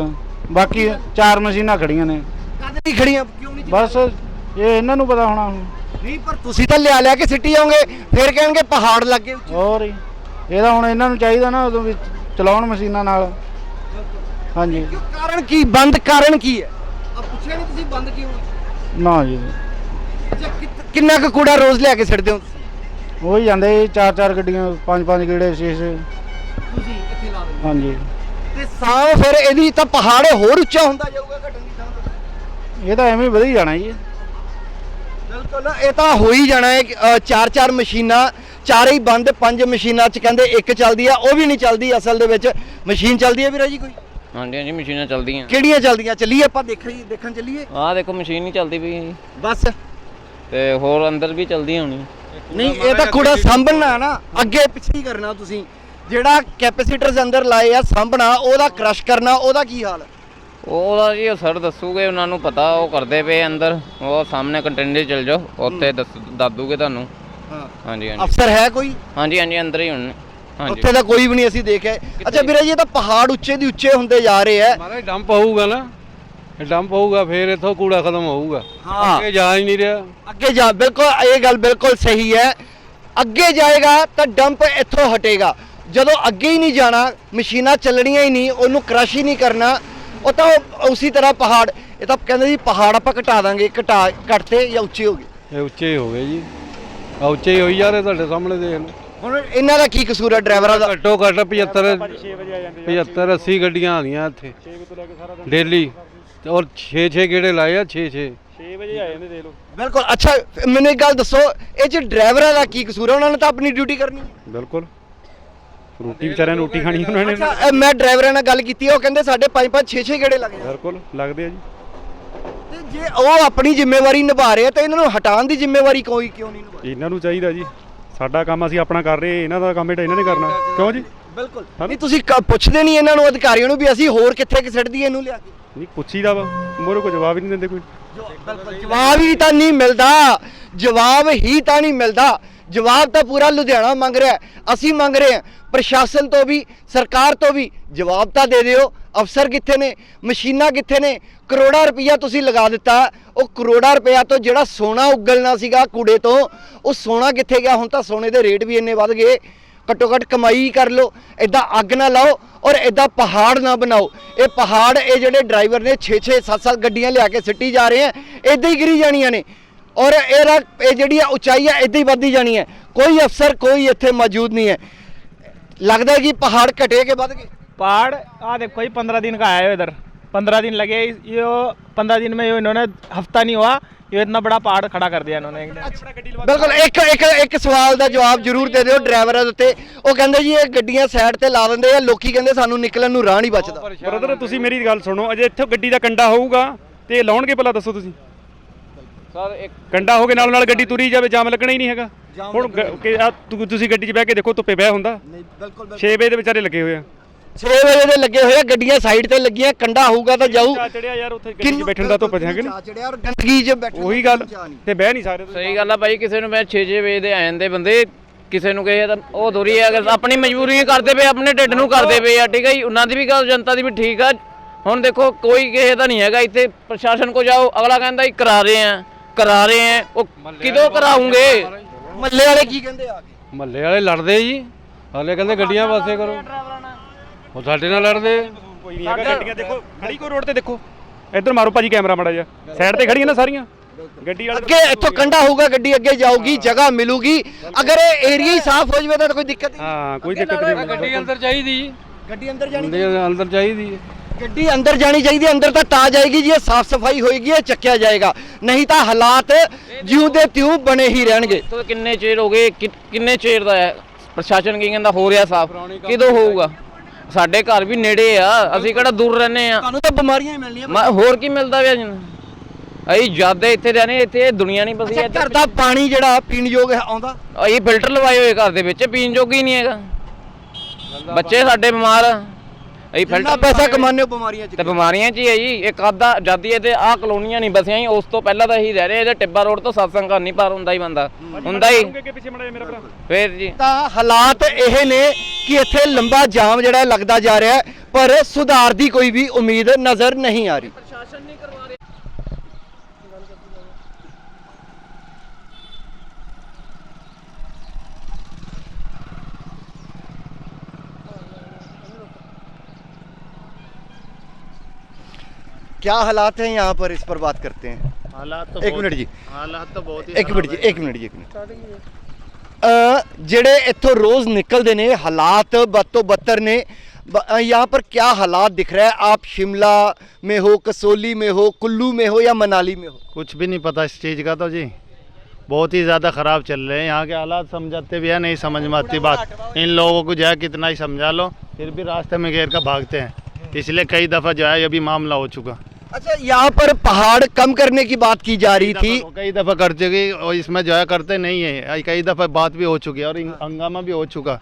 ਬਾਕੀ ਚਾਰ ਮਸ਼ੀਨਾਂ ਖੜੀਆਂ ਨੇ। ਕਦ ਨਹੀਂ ਖੜੀਆਂ? ਕਿਉਂ ਨਹੀਂ ਬਸ ਇਹ ਇਹਨਾਂ ਨੂੰ ਪਤਾ ਹੋਣਾ ਹੁਣ। ਨਹੀਂ ਪਰ ਤੁਸੀਂ ਤਾਂ ਲਿਆ ਲਿਆ ਕੇ ਸਿੱਟੀ ਜਾਓਗੇ ਫਿਰ ਕਹਿਣਗੇ ਪਹਾੜ ਲੱਗੇ ਉੱਚੇ। ਹੋਰ ਹੀ ਇਹਦਾ ਹੁਣ ਇਹਨਾਂ ਨੂੰ ਚਾਹੀਦਾ ਨਾ ਉਦੋਂ ਵੀ ਚਲਾਉਣ ਮਸ਼ੀਨਾਂ ਨਾਲ। ਹਾਂਜੀ। ਕਿਉਂ ਕਾਰਨ ਕੀ ਬੰਦ ਕਾਰਨ ਕੀ ਹੈ? ਆ ਪੁੱਛਿਆ ਨਹੀਂ ਤੁਸੀਂ ਬੰਦ ਕਿਉਂ ਹੈ? ਨਾ ਜੀ। ਅੱਛਾ ਕਿਤ- ਕਿੰਨਾ ਕੁ ਕੂੜਾ ਰੋਜ਼ ਲਿਆ ਕੇ ਸਿੱਟਦੇ ਹੋ ਤੁਸੀਂ? ਉਹੀ ਜਾਂਦੇ ਜੀ, ਚਾਰ ਚਾਰ ਗੱਡੀਆਂ ਪੰਜ ਪੰਜ ਗੇੜੇ ਛੇ ਛੇ ਤੁਸੀਂ ਇੱਥੇ ਲਾ ਦਿੰਦੇ ਹਾਂਜੀ। ਹੋ। ਤੇ ਸਾਹ ਫਿਰ ਇਹਦੀ ਤਾਂ ਪਹਾੜ ਹੋਰ ਉੱਚਾ ਹੁੰਦਾ ਜਾਊਗਾ ਘਟਣ ਦੀ ਥਾਂ ਤੇ। ਇਹ ਤਾਂ ਐਵੇਂ ਹੀ ਵਧੀ ਜਾਣਾ ਜੀ। ਬਿਲਕੁਲ ਇਹ ਤਾਂ ਹੋ ਹੀ ਜਾਣਾ ਹੈ ਚਾਰ ਚਾਰ ਮਸ਼ੀਨਾਂ ਚਾਰੇ ਹੀ ਬੰਦ ਪੰਜ ਮਸ਼ੀਨਾਂ ਚ ਕਹਿੰਦੇ ਇੱਕ ਚੱਲਦੀ ਆ ਉਹ ਵੀ ਨਹੀਂ ਚੱਲਦੀ ਅਸਲ ਦੇ ਵਿੱਚ। ਮਸ਼ੀਨ ਚੱਲਦੀ ਹੈ ਵੀਰਾ ਜੀ ਕੋਈ? ਹਾਂਜੀ ਹਾਂਜੀ ਮਸ਼ੀਨਾਂ ਚੱਲਦੀਆਂ। ਕਿਹੜੀਆਂ ਚੱਲਦੀਆਂ? ਚੱਲੀਏ ਆਪਾਂ ਦੇਖੀਏ ਦੇਖਣ ਚੱਲੀਏ। ਆਹ ਦੇਖੋ ਮਸ਼ੀਨ ਨਹੀਂ ਚੱਲਦੀ ਪਈ। ਜੀ ਬਸ। ਤੇ ਹੋਰ ਅੰਦਰ ਵੀ ਚੱਲਦੀ ਹੋਣੀ ਨਹੀਂ ਇਹ ਤਾਂ ਕੂੜਾ ਸਾਂਭਣਾ ਹੈ ਨਾ ਅੱਗੇ ਪਿੱਛੇ ਹੀ ਕਰਨਾ ਤੁਸੀਂ। ਜਿਹੜਾ ਕੈਪੈਸਿਟਰਸ ਅੰਦਰ ਲਾਏ ਆ ਸਾਂਭਣਾ ਉਹਦਾ ਕ੍ਰਸ਼ ਕਰਨਾ ਉਹਦਾ ਕੀ ਹਾਲ? ਹੈ ਉਹਦਾ ਜੀ ਉਹ ਸਰ ਦੱਸੂਗੇ ਉਹਨਾਂ ਨੂੰ ਪਤਾ ਉਹ ਕਰਦੇ ਪਏ ਅੰਦਰ। ਉਹ ਸਾਹਮਣੇ ਕੰਟੇਨਰ ਚਲ ਜਾਓ ਉੱਥੇ ਦੱਸ ਦੱਸ ਦੂਗੇ ਤੁਹਾਨੂੰ। ਹਾਂ। ਹਾਂਜੀ ਹਾਂਜੀ। ਅਫਸਰ ਹੈ ਕੋਈ? ਹਾਂਜੀ ਹਾਂਜੀ ਅੰਦਰ ਹੀ ਹੁਣ। ਹਾਂਜੀ। ਉੱਥੇ ਤਾਂ ਕੋਈ ਵੀ ਨਹੀਂ ਅਸੀਂ ਦੇਖਿਆ। ਅੱਛਾ ਵੀਰੇ ਜੀ ਇਹ ਤਾਂ ਪਹਾੜ ਉੱਚੇ ਦੀ ਉੱਚੇ ਹੁੰਦੇ ਜਾ ਰਹੇ ਆ। ਮਾਰਾ ਡੰਪ ਹੋਊਗਾ ਨਾ। ਇਹ ਡੰਪ ਹੋਊਗਾ ਫੇਰ ਇੱਥੋਂ ਕੂੜਾ ਖਤਮ ਹੋਊਗਾ। ਹਾਂ। ਅੱਗੇ ਜਾ ਹੀ ਨਹੀਂ ਰਿਹਾ। ਅੱਗੇ ਜਾ ਬਿਲਕੁਲ ਇਹ ਗੱਲ ਬਿਲਕੁਲ ਸਹੀ ਹੈ। ਅੱਗੇ ਜਾਏਗਾ ਤਾਂ ਡੰਪ ਇੱਥੋਂ ਹਟੇਗਾ। ਜਦੋਂ ਅੱਗੇ ਹੀ ਨਹੀਂ ਜਾਣਾ ਮਸ਼ੀਨਾਂ ਚੱਲਣੀਆਂ ਹੀ ਨਹੀਂ ਉਹਨੂੰ ਕ੍ਰਸ਼ ਹੀ ਨਹੀਂ ਕਰਨਾ। ਉਹ ਤਾਂ ਉਹ ਉਸੇ ਤਰ੍ਹਾਂ ਪਹਾੜ ਇਹ ਤਾਂ ਕਹਿੰਦੇ ਜੀ ਪਹਾੜ ਆਪਾਂ ਘਟਾ ਦਾਂਗੇ ਘਟਾ ਘਟਤੇ ਜਾਂ ਉੱਚੇ ਹੋ ਗਏ। ਇਹ ਉੱਚੇ ਹੀ ਹੋ ਗਏ ਜੀ। ਆ ਉੱਚੇ ਹੀ ਹੋਈ ਜਾ ਰਹੇ ਤੁਹਾਡੇ ਸਾਹਮਣੇ ਦੇਖ ਲਓ। ਹੁਣ ਇਹਨਾਂ ਦਾ ਕੀ ਕਸੂਰ ਹੈ ਡਰਾਈਵਰਾਂ ਦਾ? ਘੱਟੋ ਘੱਟ 75 75 80 ਗੱਡੀਆਂ ਆਉਂਦੀਆਂ ਇੱਥੇ। ਡੇਲੀ। ਔਰ 6 6 ਗੇੜੇ ਲਾਏ ਆ 6 6 ਬਿਲਕੁਲ ਅੱਛਾ ਮੈਨੂੰ ਇੱਕ ਗੱਲ ਦੱਸੋ ਇਹ ਚ ਡਰਾਈਵਰਾਂ ਦਾ ਕੀ ਕਸੂਰ ਹੈ ਉਹਨਾਂ ਨੇ ਤਾਂ ਆਪਣੀ ਡਿਊਟੀ ਕਰਨੀ ਹੈ। ਬਿਲਕੁਲ। ਰੋਟੀ ਵਿਚਾਰਿਆਂ ਨੂੰ ਰੋਟੀ ਖਾਣੀ ਉਹਨਾਂ ਨੇ। ਅੱਛਾ ਇਹ ਮੈਂ ਡਰਾਈਵਰਾਂ ਨਾਲ ਗੱਲ ਕੀਤੀ ਉਹ ਕਹਿੰਦੇ ਸਾਡੇ 5 5 6 6 ਗੇੜੇ ਲੱਗੇ ਬਿਲਕੁਲ ਲੱਗਦੇ ਆ ਜੀ। ਤੇ ਜੇ ਉਹ ਆਪਣੀ ਜ਼ਿੰਮੇਵਾਰੀ ਨਿਭਾ ਰਹੇ ਆ ਤਾਂ ਇਹਨਾਂ ਨੂੰ ਹਟਾਉਣ ਦੀ ਜ਼ਿੰਮੇਵਾਰੀ ਕੋਈ ਕਿਉਂ ਨਹੀਂ ਨਿਭਾ ਇਹਨਾਂ ਨੂੰ ਚਾਹੀਦਾ ਜੀ। ਸਾਡਾ ਕੰਮ ਅਸੀਂ ਆਪਣਾ ਕਰ ਰਹੇ ਇਹਨਾਂ ਦਾ ਕੰਮ ਇਹਦਾ ਇਹਨਾਂ ਨੇ ਕਰਨਾ। ਕਿਉਂ ਜੀ? ਬਿਲਕੁਲ। ਨਹੀਂ ਤੁਸੀਂ ਕ- ਪੁੱਛਦੇ ਨਹੀਂ ਇਹਨਾਂ ਨੂੰ ਅਧਿਕਾਰੀਆਂ ਨੂੰ ਵੀ ਅਸੀਂ ਹੋਰ ਕਿੱਥੇ ਕਿ ਸਿੱਟ ਦਈਏ ਇਹਨੂੰ ਲਿਆ ਕੇ। ਨਹੀਂ ਪੁੱਛੀਦਾ ਵਾ। ਮੋਰੇ ਕੋਈ ਜਵਾਬ ਹੀ ਨਹੀਂ ਦਿੰਦੇ ਕੋਈ। ਜਵਾਬ ਹੀ ਤਾਂ ਨਹੀਂ ਮਿਲਦਾ। ਜਵਾਬ ਹੀ ਤਾਂ ਨਹੀਂ ਮਿਲਦਾ। ਜਵਾਬ ਤਾਂ ਪੂਰਾ ਲੁਧਿਆਣਾ ਮੰਗ ਰਿਹਾ ਅਸੀਂ ਮੰਗ ਰਹੇ ਹਾਂ, ਪ੍ਰਸ਼ਾਸਨ ਤੋਂ ਵੀ, ਸਰਕਾਰ ਤੋਂ ਵੀ ਜਵਾਬ ਤਾਂ ਦੇ ਦਿਓ। ਅਫਸਰ ਕਿੱਥੇ ਨੇ? ਮਸ਼ੀਨਾਂ ਕਿੱਥੇ ਨੇ? ਕਰੋੜਾਂ ਰੁਪਈਆ ਤੁਸੀਂ ਲਗਾ ਦਿੱਤਾ। ਉਹ ਕਰੋੜਾਂ ਰੁਪਈਆ ਤੋਂ ਜਿਹੜਾ ਸੋਨਾ ਉਗਲਣਾ ਸੀਗਾ ਕੂੜੇ ਤੋਂ, ਉਹ ਸੋਨਾ ਕਿੱਥੇ ਗਿਆ? ਹੁਣ ਤਾਂ ਸੋਨੇ ਦੇ ਰੇਟ ਵੀ ਇੰਨੇ ਵੱਧ ਗਏ। ਘੱਟੋ ਘੱਟ ਕਮਾਈ ਕਰ ਲਓ। ਐਦਾਂ ਅੱਗ ਨਾ ਲਾਓ ਔਰ ਐਦਾਂ ਪਹਾੜ ਨਾ ਬਣਾਓ। ਇਹ ਪਹਾੜ, ਇਹ ਜਿਹੜੇ ਡਰਾਈਵਰ ਨੇ 6-6 7-7 ਗੱਡੀਆਂ ਲਿਆ ਕੇ ਸਿੱਟੀ ਜਾ ਰਹੇ ਆ। ਐਦਾਂ ਹੀ ਗਿਰੀ ਜਾਣੀਆਂ ਨੇ। ਔਰ ਇਹਦਾ ਇਹ ਜਿਹੜੀ ਆ ਉਚਾਈ ਆ ਐਦਾਂ ਹੀ ਵੱਧਦੀ ਜਾਣੀ ਹੈ ਕੋਈ ਅਫਸਰ ਕੋਈ ਇੱਥੇ ਮੌਜੂਦ ਨਹੀਂ ਹੈ लगता है कि पहाड़ कटे के बाद गए पहाड़ आ देखो ये पंद्रह दिन का आया है इधर पंद्रह दिन लगे ये पंद्रह दिन में ये इन्होंने हफ्ता नहीं हुआ ये इतना बड़ा पहाड़ खड़ा कर दिया इन्होंने ਬਿਲਕੁਲ ਇੱਕ ਇੱਕ ਇੱਕ ਸਵਾਲ ਦਾ ਜਵਾਬ ਜ਼ਰੂਰ ਦੇ ਦਿਓ ਡਰਾਈਵਰਾਂ ਦੇ ਉੱਤੇ ਉਹ ਕਹਿੰਦੇ ਜੀ ਇਹ ਗੱਡੀਆਂ ਸਾਈਡ ਤੇ ਲਾ ਦਿੰਦੇ ਆ ਲੋਕੀ ਕਹਿੰਦੇ ਸਾਨੂੰ ਨਿਕਲਣ ਨੂੰ ਰਾਹ ਨਹੀਂ ਬਚਦਾ ਬ੍ਰਦਰ ਤੁਸੀਂ ਮੇਰੀ ਗੱਲ ਸੁਣੋ ਅਜੇ ਇੱਥੇ ਗੱਡੀ ਦਾ ਕੰਡਾ ਹੋਊਗਾ ਤੇ ਇਹ ਲਾਉਣਗੇ ਪਹਿਲਾਂ ਦੱਸੋ ਤੁਸੀਂ ਸਰ ਇੱਕ ਕੰਡਾ ਹੋ ਕੇ ਨਾਲ ਨਾਲ ਗੱਡੀ ਤੁਰੀ ਜਾਵੇ ਜਾਮ ਲੱਗਣਾ ਹੀ ਨਹੀਂ ਹੈਗਾ। ਹੁਣ ਗ- ਕਿ ਆਹ ਤੁ- ਤੁਸੀਂ ਗੱਡੀ 'ਚ ਬਹਿ ਕੇ ਦੇਖੋ ਧੁੱਪੇ ਬਹਿ ਹੁੰਦਾ। ਨਹੀਂ ਬਿਲਕੁਲ 6 ਵਜੇ ਦੇ ਵਿਚਾਰੇ ਲੱਗੇ ਹੋਏ ਆ। 6 ਵਜੇ ਦੇ ਲੱਗੇ ਹੋਏ ਆ ਗੱਡੀਆਂ ਸਾਈਡ ਤੇ ਲੱਗੀਆਂ ਕੰਡਾ ਹੋਊਗਾ ਤਾਂ ਜਾਊ। ਚੜਿਆ ਯਾਰ ਉੱਥੇ ਗੱਡੀ 'ਚ ਬੈਠਣ ਦਾ ਧੁੱਪ ਹੈਗੇ ਚਾ ਚੜਿਆ ਔਰ ਗੰਦਗੀ 'ਚ ਬੈਠਣ ਉਹੀ ਗੱਲ ਤੇ ਬਹਿ ਨਹੀਂ ਸਕਦੇ ਤੁਸੀਂ। ਸਹੀ ਗੱਲ ਆ ਬਾਈ ਕਿਸੇ ਨੂੰ ਮੈਂ 6-6 ਵਜੇ ਦੇ ਆ ਜਾਂਦੇ ਬੰਦੇ ਕਿਸੇ ਨੂੰ ਕਹੇ ਤਾਂ ਉਹ ਦੂਰੀ ਹੈ ਅਗਰ ਆਪਣੀ ਮਜਬੂਰੀਆਂ ਕਰਦੇ ਪਏ ਆਪਣੇ ਢਿੱਡ ਨੂੰ ਕਰਦੇ ਪਏ ਆ ਠੀਕ ਹੈ ਜੀ? ਉਹਨਾਂ ਦੀ ਵੀ ਗੱਲ ਜਨਤਾ ਦੀ ਵੀ ਠੀਕ ਆ। ਹੁਣ ਦੇਖੋ ਕੋਈ ਕਿਸੇ ਦਾ ਨਹੀਂ ਹੈਗਾ ਇੱਥੇ ਪ੍ਰਸ਼ਾਸਨ ਕੋ ਜਾਓ ਅਗਲਾ ਕਹਿੰਦਾ ਜੀ ਕਰਾ ਰਹੇ ਆ। ਕਰਾ ਰਹੇ ਆ ਉਹ ਕਿਦੋਂ ਕਰਾਉਂਗੇ? ਮੱਲੇ ਵਾਲੇ ਕੀ ਕਹਿੰਦੇ ਆ ਕੇ ਮਹੱਲੇ ਵਾਲੇ ਲੜਦੇ ਜੀ। ਹਾਲੇ ਕਹਿੰਦੇ ਗੱਡੀਆਂ ਪਾਸੇ ਕਰੋ। ਉਹ ਸਾਡੇ ਨਾਲ ਲੜਦੇ। ਕੋਈ ਨਹੀਂ ਹੈਗਾ ਗੱਡੀਆਂ ਦੇਖੋ ਖੜੀ ਕੋ ਰੋਡ ਤੇ ਦੇਖੋ। ਇੱਧਰ ਮਾਰੋ ਭਾਜੀ ਕੈਮਰਾ ਮੜਾ ਜਾ ਸਾਈਡ ਤੇ ਖੜੀਆਂ ਨਾ ਸਾਰੀਆਂ। ਗੱਡੀ ਵਾਲੇ ਅੱਗੇ ਇੱਥੋਂ ਕੰਡਾ ਹੋਊਗਾ ਗੱਡੀ ਅੱਗੇ ਜਾਊਗੀ ਜਗ੍ਹਾ ਮਿਲੂਗੀ। ਅਗਰ ਇਹ ਏਰੀਆ ਹੀ ਸਾਫ਼ ਹੋ ਜਵੇ ਤਾਂ ਕੋਈ ਦਿੱਕਤ ਨਹੀਂ। ਹਾਂ ਕੋਈ ਦਿੱਕਤ ਨਹੀਂ ਗੱਡੀ ਅੰਦਰ ਚਾਹੀਦੀ ਗੱਡੀ ਅੰਦਰ ਜਾਣੀ ਅੰਦਰ ਚਾਹੀਦੀ ਹੈ। ਗੱਡੀ ਅੰਦਰ ਜਾਣੀ ਚਾਹੀਦੀ ਹੈ ਅੰਦਰ ਤਾਂ ਤਾਂ ਜਾਏਗੀ ਜੇ ਸਾਫ਼ ਸਫ਼ਾਈ ਹੋਏਗੀ ਇਹ ਚੱਕਿਆ ਜਾਏਗਾ। ਨਹੀਂ ਤਾਂ ਹਾਲਾਤ ਜਿਉਂ ਦੇ ਤਿਉਂ ਬਣੇ ਹੀ ਰਹਿਣਗੇ। ਤੋਂ ਕਿੰਨੇ ਚਿਰ ਹੋ ਗਏ ਕਿ- ਕਿੰਨੇ ਚਿਰ ਦਾ ਹੈ? ਪ੍ਰਸ਼ਾਸਨ ਕੀ ਕਹਿੰਦਾ ਹੋ ਰਿਹਾ ਸਾਫ਼? ਕਿਦੋਂ ਹੋਊਗਾ? ਸਾਡੇ ਘਰ ਵੀ ਨੇੜੇ ਆ ਅਸੀਂ ਕਿਹੜਾ ਦੂਰ ਰਹਿੰਦੇ ਆ ਤੁਹਾਨੂੰ ਤਾਂ ਬਿਮਾਰੀਆਂ ਹੀ ਮਿਲਣੀਆਂ। ਮੈਂ ਹੋਰ ਕੀ ਮਿਲਦਾ ਪਿਆ ਜਨ ਅਸੀਂ ਜ਼ਿਆਦਾ ਇੱਥੇ ਰਹਿੰਦੇ ਇੱਥੇ ਦੁਨੀਆ ਨਹੀਂ ਬਸੀ ਅੱਛਾ ਘਰ ਦਾ ਪਾਣੀ ਜਿਹੜਾ ਪੀਣ ਯੋਗ ਹੈ ਆਉਂਦਾ? ਅਸੀਂ ਫਿਲਟਰ ਲਵਾਏ ਹੋਏ ਘਰ ਦੇ ਵਿੱਚ ਪੀਣ ਜੋਗੀ ਨਹੀਂ ਹੈਗਾ। ਬੱਚੇ ਸਾਡੇ ਬਿਮਾਰ ਆ। ਅਸੀਂ ਫਿਲਟਰ ਪੈਸਾ ਕਮਾਉਂਦੇ ਹੋ ਬਿਮਾਰੀਆਂ 'ਚ ਤੇ ਬਿਮਾਰੀਆਂ 'ਚ ਹੀ ਹੈ ਜੀ ਇੱਕ ਆਧਾ ਆਜ਼ਾਦੀ ਹੈ ਤੇ ਆਹ ਕਲੋਨੀਆਂ ਨਹੀਂ ਬਸੀਆਂ ਜੀ ਉਸ ਤੋਂ ਪਹਿਲਾਂ ਤਾਂ ਅਸੀਂ ਰਹਿ ਰਹੇ ਇਹਦੇ ਟਿੱਬਾ ਰੋਡ ਤੋਂ ਸਤਸੰਗ ਘਰ ਨਹੀਂ ਪਾਰ ਹੁੰਦਾ ਹੀ ਬੰਦਾ। ਹੁੰਦਾ ਹੀ। ਅੱਗੇ ਪਿੱਛੇ ਮੜਾ ਮੇਰਾ ਭਰਾ। ਫੇਰ ਜੀ। ਤਾਂ ਹਾਲਾਤ ਇਹ ਨੇ ਕਿ ਇੱਥੇ ਲੰਬਾ ਜਾਮ ਜਿਹੜਾ ਹੈ ਲੱਗਦਾ ਜਾ ਰਿਹਾ ਹੈ ਪਰ ਸੁਧਾਰ ਦੀ ਕੋਈ ਵੀ ਉਮੀਦ ਨਜ਼ਰ ਨਹੀਂ ਆ ਰਹੀ। क्या हालात हैं यहाँ पर इस पर बात करते हैं हालात तो एक बहुत- मिनट जी हालात तो बहुत ही ਇੱਕ ਮਿੰਟ ਜੀ खराब है। ਇੱਕ ਮਿੰਟ ਜੀ ਇੱਕ ਮਿੰਟ ਅ ਜਿਹੜੇ ਇੱਥੋਂ ਰੋਜ਼ ਨਿਕਲਦੇ ਨੇ ਹਾਲਾਤ ਬਦ ਤੋਂ ਬੱਤਰ ਨੇ ब- अ, यहाँ पर क्या हालात दिख रहा है आप शिमला में हो कसोली में हो कुल्लू में हो या मनाली में हो कुछ भी नहीं पता इस चीज़ का तो जी बहुत ही ज़्यादा ख़राब चल रहे हैं यहाँ के हालात समझाते भी है नहीं समझ में आती बात इन लोगों को जो है कितना ही समझा लो फिर भी रास्ते में घेर कर भागते हैं इसलिए कई दफ़ा जो है ये भी मामला हो चुका अच्छा यहाँ पर पहाड़ कम करने की बात की जा रही थी। कई दफ़ा कर चुकी और इसमें जो है करते नहीं है। कई दफ़ा बात भी हो चुकी है और इन- हंगामा भी हो चुका।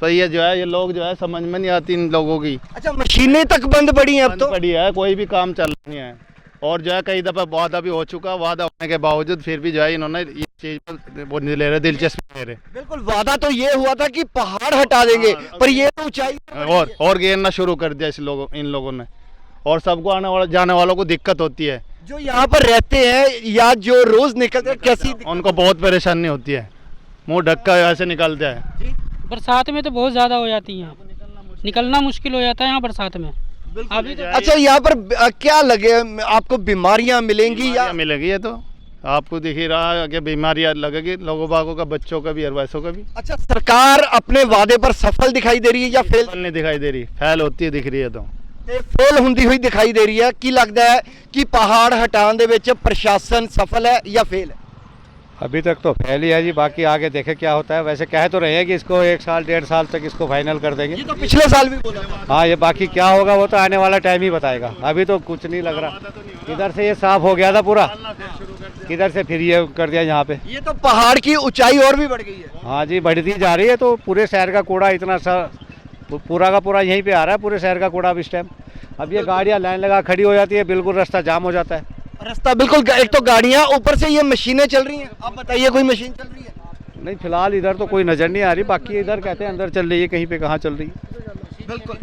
तो ये जो है ये लोग जो है समझ में नहीं आती इन लोगों की। अच्छा मशीनें तक बंद पड़ी हैं अब तो? पड़ी है कोई भी काम चल नहीं है। और जो है कई दफ़ा वादा भी हो चुका वादा होने के बावजूद फिर भी जो है इन्होंने इस चीज़ पर वो ले रहे दिलचस्पी ले रहे। बिल्कुल वादा तो ये हुआ था कि पहाड़ हटा देंगे पर ये तो ऊंचाई और और घेरना शुरू कर दिया इस लोगों इन लोगों ने। और सबको आने वाला जाने वालों को दिक्कत होती है। जो यहाँ पर रहते हैं या जो रोज निकलते हैं कैसी उनको बहुत परेशानी होती है। मुँह ढक्का ऐसे निकलता है। बरसात में तो बहुत ज़्यादा हो जाती है। निकलना मुश्किल हो जाता है यहाँ बरसात में। अभी तो अच्छा यहाँ पर क्या लगे? आपको बीमारियाँ मिलेंगी या मिलेगी ये तो। आपको दिख ही रहा है कि बीमारियाँ लगेगी लोगों बागों का बच्चों का भी और वैसों का भी। अच्छा सरकार अपने वादे पर सफल दिखाई दे रही है या फेल? नहीं दिखाई दे रही। फेल होती है दिख रही है तो। ਤੇ ਫੇਲ ਹੁੰਦੀ ਹੋਈ ਦਿਖਾਈ ਦੇ ਰਹੀ ਹੈ ਕੀ ਲੱਗਦਾ ਹੈ ਕਿ ਪਹਾੜ ਹਟਾਉਣ ਦੇ ਵਿੱਚ ਪ੍ਰਸ਼ਾਸਨ ਸਫਲ ਹੈ ਜਾਂ ਫੇਲ ਹੈ अभी तक तो फैल ही है जी बाकी आगे देखे क्या होता है वैसे कह तो रहे हैं कि इसको एक साल डेढ़ साल तक इसको फाइनल कर देंगे ये तो पिछले साल भी बोला था हाँ ये बाकी क्या होगा वो तो आने वाला टाइम ही बताएगा अभी तो कुछ नहीं लग रहा इधर से ये साफ हो गया था पूरा किधर से फिर ये कर दिया यहाँ पे ये तो पहाड़ की ऊंचाई और भी बढ़ गई है हाँ जी बढ़ती जा रही है तो पूरे शहर का कूड़ा इतना सा पू- पूरा का पूरा यहीं पे आ रहा है पूरे शहर का कूड़ा अब इस टाइम अब ये गाड़ियाँ लाइन लगा खड़ी हो जाती है बिल्कुल रास्ता जाम हो जाता है। रास्ता बिल्कुल एक तो गाड़ियाँ ऊपर से ये मशीनें चल रही हैं। आप बताइए कोई मशीन चल रही है? नहीं फ़िलहाल इधर तो कोई नज़र नहीं आ रही बाकी इधर कहते हैं अंदर चल रही है कहीं पे कहाँ चल रही है। बिल्कुल।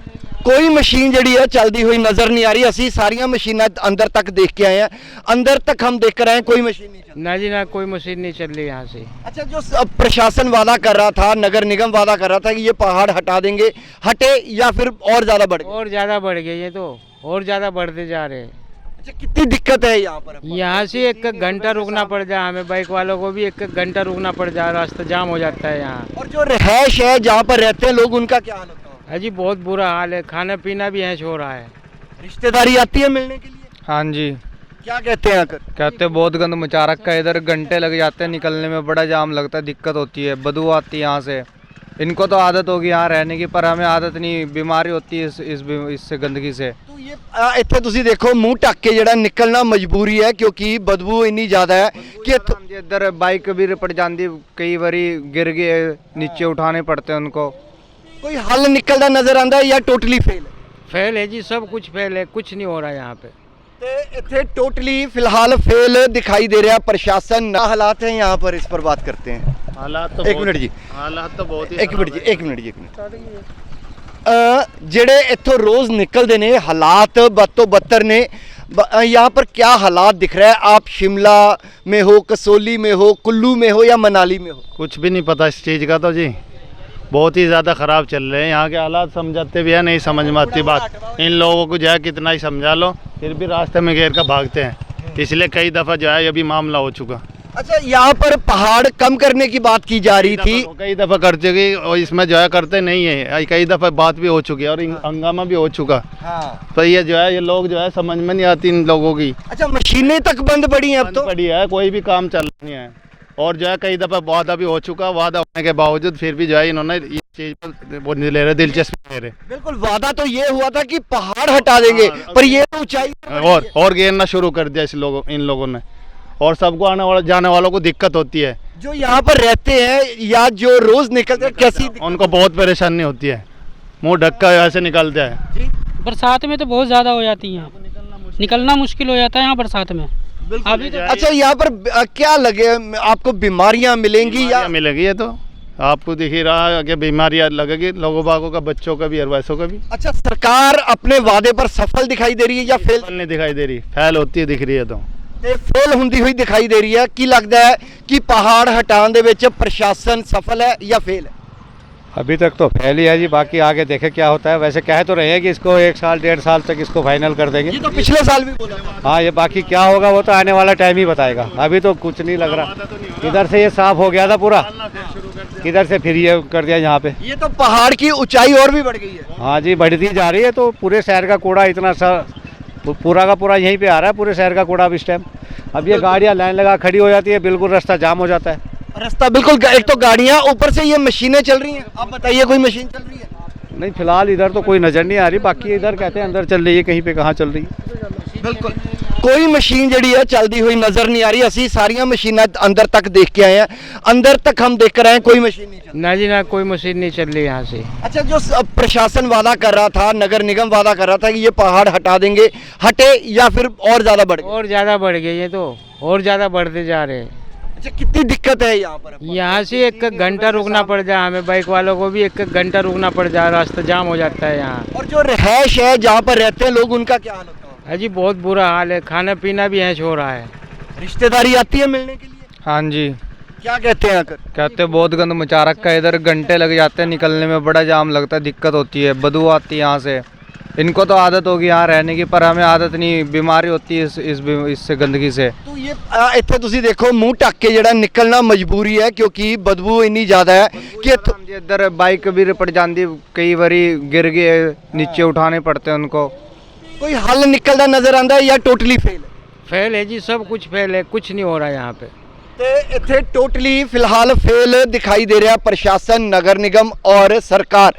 ਕੋਈ ਮਸ਼ੀਨ ਜਿਹੜੀ ਹੈ ਚੱਲਦੀ ਹੋਈ ਨਜ਼ਰ ਨਹੀਂ ਆ ਰਹੀ ਅਸੀਂ ਸਾਰੀਆਂ ਮਸ਼ੀਨਾਂ ਅੰਦਰ ਤੱਕ ਦੇਖ ਕੇ ਆਏ ਹਾਂ ਅੰਦਰ ਤੱਕ हम देख कर आए हैं कोई मशीन नहीं चल ना जी ना कोई मशीन नहीं चल रही यहाँ से अच्छा जो स- प्रशासन वादा कर रहा था नगर निगम वादा कर रहा था कि ये पहाड़ हटा देंगे हटे या फिर और ज्यादा बढ़ गए और ज़्यादा बढ़ गई है तो और ज़्यादा बढ़ते जा रहे हैं अच्छा कितनी दिक्कत है यहाँ पर यहाँ से एक एक घंटा रुकना पड़ जाए हमें बाइक वालों को भी एक एक घंटा रुकना पड़ जाए रास्ता जाम हो जाता है यहाँ और जो रहायश है जहाँ पर रहते हैं लोग उनका क्या हाल होता है अजी बहुत बुरा हाल है खाना पीना भी यहाँ हो रहा है रिश्तेदारी आती है मिलने के लिए हाँ जी क्या कहते हैं आकर कहते हैं बहुत गंद मचा रखा है इधर घंटे लग जाते हैं निकलने में बड़ा जाम लगता है दिक्कत होती है बदबू आती है यहाँ से इनको तो आदत होगी यहाँ रहने की पर हमें आदत नहीं बीमारी होती है इस, इस इससे गंदगी से ਆ, ਇੱਥੇ ਤੁਸੀਂ ਦੇਖੋ ਮੂੰਹ ਢੱਕ ਕੇ ਜਿਹੜਾ ਨਿਕਲਣਾ ਮਜਬੂਰੀ ਹੈ ਕਿਉਂਕਿ ਬਦਬੂ ਇੰਨੀ ਜ਼ਿਆਦਾ ਹੈ ਕਿ ਇੱਥੋਂ- हाँ जी, इधर बाइक भी पड़ जाती कई बारी गिर गए नीचे उठाने पड़ते हैं उनको ਕੋਈ ਹੱਲ ਨਿਕਲਦਾ ਨਜ਼ਰ ਆਂਦਾ ਹੈ ਜਾਂ ਟੋਟਲੀ ਫੇਲ ਹੈ फेल है जी सब कुछ फेल है कुछ नहीं हो रहा यहाँ पे ਤੇ ਇੱਥੇ ਟੋਟਲੀ ਫਿਲਹਾਲ ਫੇਲ ਦਿਖਾਈ ਦੇ ਰਿਹਾ ਪ੍ਰਸ਼ਾਸਨ ਨਾ ਹਾਲਾਤ ਹੈ यहाँ पर इस पर बात करते हैं हालात तो एक बहुत- मिनट जी हालात तो बहुत ही ਇੱਕ ਮਿੰਟ ਜੀ ਇੱਕ ਮਿੰਟ ਜੀ ਇੱਕ ਮਿੰਟ ਅ, ਜਿਹੜੇ ਇੱਥੋਂ ਰੋਜ਼ ਨਿਕਲਦੇ ਨੇ ਹਾਲਾਤ ਬਦ ਤੋਂ ਬੱਤਰ ਨੇ ब- अ, यहाँ पर क्या हालात दिख रहा है आप शिमला में हो कसोली में हो कुल्लू में हो या मनाली में हो कुछ भी नहीं पता इस चीज़ का तो जी बहुत ही ज़्यादा ख़राब चल रहे हैं। यहाँ के हालात समझाते भी है नहीं समझ में आती बात। इन लोगों को जो है कितना ही समझा लो फिर भी रास्ते में घेर कर भागते हैं। इसलिए कई दफ़ा जो है ये भी मामला हो चुका। अच्छा यहाँ पर पहाड़ कम करने की बात की जा रही थी। कई दफ़ा कर चुकी और इसमें जो है करते नहीं है। कई दफ़ा बात भी हो चुकी है और इन- हंगामा भी हो चुका। हाँ। तो ये जो है ये लोग जो है समझ में नहीं आती इन लोगों की। अच्छा मशीनें तक बंद पड़ी हैं अब तो? पड़ी है कोई भी काम चल नहीं है। और जो है कई दफ़ा वादा भी हो चुका वादा होने के बावजूद फिर भी जो है इन्होंने इस चीज़ पर वो नहीं ले रहे दिलचस्पी ले रहे। बिल्कुल वादा तो ये हुआ था कि पहाड़ हटा देंगे पर ये तो ऊंचाई और और घेरना शुरू कर दिया इस लोगों इन लोगों ने। और सबको आने वाले जाने वालों को दिक्कत होती है। जो यहाँ पर रहते हैं या जो रोज निकलते हैं कैसी उनको बहुत परेशानी होती है। मुँह ढक्का कर ऐसे निकलते हैं। बरसात में तो बहुत ज़्यादा हो जाती है निकलना मुश्किल हो जाता है यहाँ बरसात में। अभी तो अच्छा यहाँ पर अ, क्या लगे आपको बीमारियां मिलेंगी या बीमारियां मिलेगी ये तो आपको दिख ही रहा है कि बीमारियां लगेगी लोगों बागों का बच्चों का भी और वैसों का भी अच्छा सरकार अपने वादे पर सफल दिखाई दे रही है या फेल नहीं दिखाई दे रही फैल होती है दिख रही है तो ਤੇ ਫੇਲ ਹੁੰਦੀ ਹੋਈ ਦਿਖਾਈ ਦੇ ਰਹੀ ਹੈ ਕੀ ਲੱਗਦਾ ਹੈ ਕਿ ਪਹਾੜ ਹਟਾਉਣ ਦੇ ਵਿੱਚ ਪ੍ਰਸ਼ਾਸਨ ਸਫਲ ਹੈ ਜਾਂ ਫੇਲ ਹੈ अभी तक तो फैल ही है जी बाकी आगे देखे क्या होता है। वैसे कह तो रहे हैं कि इसको एक साल डेढ़ साल तक इसको फाइनल कर देंगे। ये तो पिछले साल भी बोला था। हाँ ये बाकी क्या होगा वो तो आने वाला टाइम ही बताएगा। अभी तो कुछ नहीं लग रहा। इधर से ये साफ़ हो गया था पूरा। इधर से फिर ये कर दिया यहाँ पे। ये तो पहाड़ की ऊंचाई और भी बढ़ गई है। हाँ जी बढ़ती जा रही है तो पूरे शहर का कूड़ा इतना सा पूरा का पूरा यहीं पे आ रहा है पूरे शहर का कूड़ा अब इस टाइम अब ये गाड़ियाँ लाइन लगा खड़ी हो जाती है बिल्कुल रास्ता जाम हो जाता है। रास्ता बिल्कुल एक तो गाड़ियां ऊपर से ये मशीनें चल रही हैं आप बताइए कोई मशीन चल रही है नहीं फिलहाल इधर तो कोई नज़र नहीं आ रही बाकी इधर कहते हैं अंदर चल रही है कहीं पे कहाँ चल रही है ਬਿਲਕੁਲ ਕੋਈ ਮਸ਼ੀਨ ਜਿਹੜੀ ਹੈ ਚੱਲਦੀ ਹੋਈ ਨਜ਼ਰ ਨਹੀਂ ਆ ਰਹੀ ਅਸੀਂ ਸਾਰੀਆਂ ਮਸ਼ੀਨਾਂ ਅੰਦਰ ਤੱਕ ਦੇਖ ਕੇ ਆਏ ਹਾਂ ਅੰਦਰ ਤੱਕ हम देख कर आए हैं कोई मशीन नहीं चल ना जी ना कोई मशीन नहीं चल रही यहाँ से अच्छा जो स- प्रशासन वादा कर रहा था नगर निगम वादा कर रहा था कि ये पहाड़ हटा देंगे हटे या फिर और ज्यादा बढ़ गए और ज़्यादा बढ़ गई है तो और ज़्यादा बढ़ते जा रहे हैं अच्छा कितनी दिक्कत है यहाँ पर यहाँ से एक घंटा रुकना पड़ जाए हमें बाइक वालों को भी एक घंटा रुकना पड़ जाए रास्ता जाम हो जाता है यहाँ। और जो रहायश है जहाँ पर रहते हैं लोग उनका क्या हाल होता है? जी बहुत बुरा हाल है। खाना पीना भी यहाँ हो रहा है। रिश्तेदारी आती है मिलने के लिए? हाँ जी। क्या कहते हैं आकर कहते हैं बहुत गंद मचा रखा है इधर घंटे लग जाते हैं निकलने में बड़ा जाम लगता है दिक्कत होती है। बदबू आती है यहाँ से। इनको तो आदत होगी यहाँ रहने की पर हमें आदत नहीं बीमारी होती है इस, इस इससे गंदगी से ਤੋ ਇਹ ਅ, ਇੱਥੇ ਤੁਸੀਂ ਦੇਖੋ ਮੂੰਹ ਢੱਕ ਕੇ ਜਿਹੜਾ ਨਿਕਲਣਾ ਮਜਬੂਰੀ ਹੈ ਕਿਉਂਕਿ ਬਦਬੂ ਇੰਨੀ ਜ਼ਿਆਦਾ ਹੈ ਕਿ ਇੱਥੋਂ- हाँ जी, इधर बाइक भी पड़ जाती कई बारी गिर गए नीचे उठाने पड़ते हैं उनको ਕੋਈ ਹੱਲ ਨਿਕਲਦਾ ਨਜ਼ਰ ਆਂਦਾ ਹੈ ਜਾਂ ਟੋਟਲੀ ਫੇਲ ਹੈ फेल है जी सब कुछ फेल है कुछ नहीं हो रहा यहाँ पे ਤੇ ਇੱਥੇ ਟੋਟਲੀ ਫਿਲਹਾਲ ਫੇਲ ਦਿਖਾਈ ਦੇ ਰਿਹਾ ਪ੍ਰਸ਼ਾਸਨ ਨਗਰ ਨਿਗਮ ਔਰ ਸਰਕਾਰ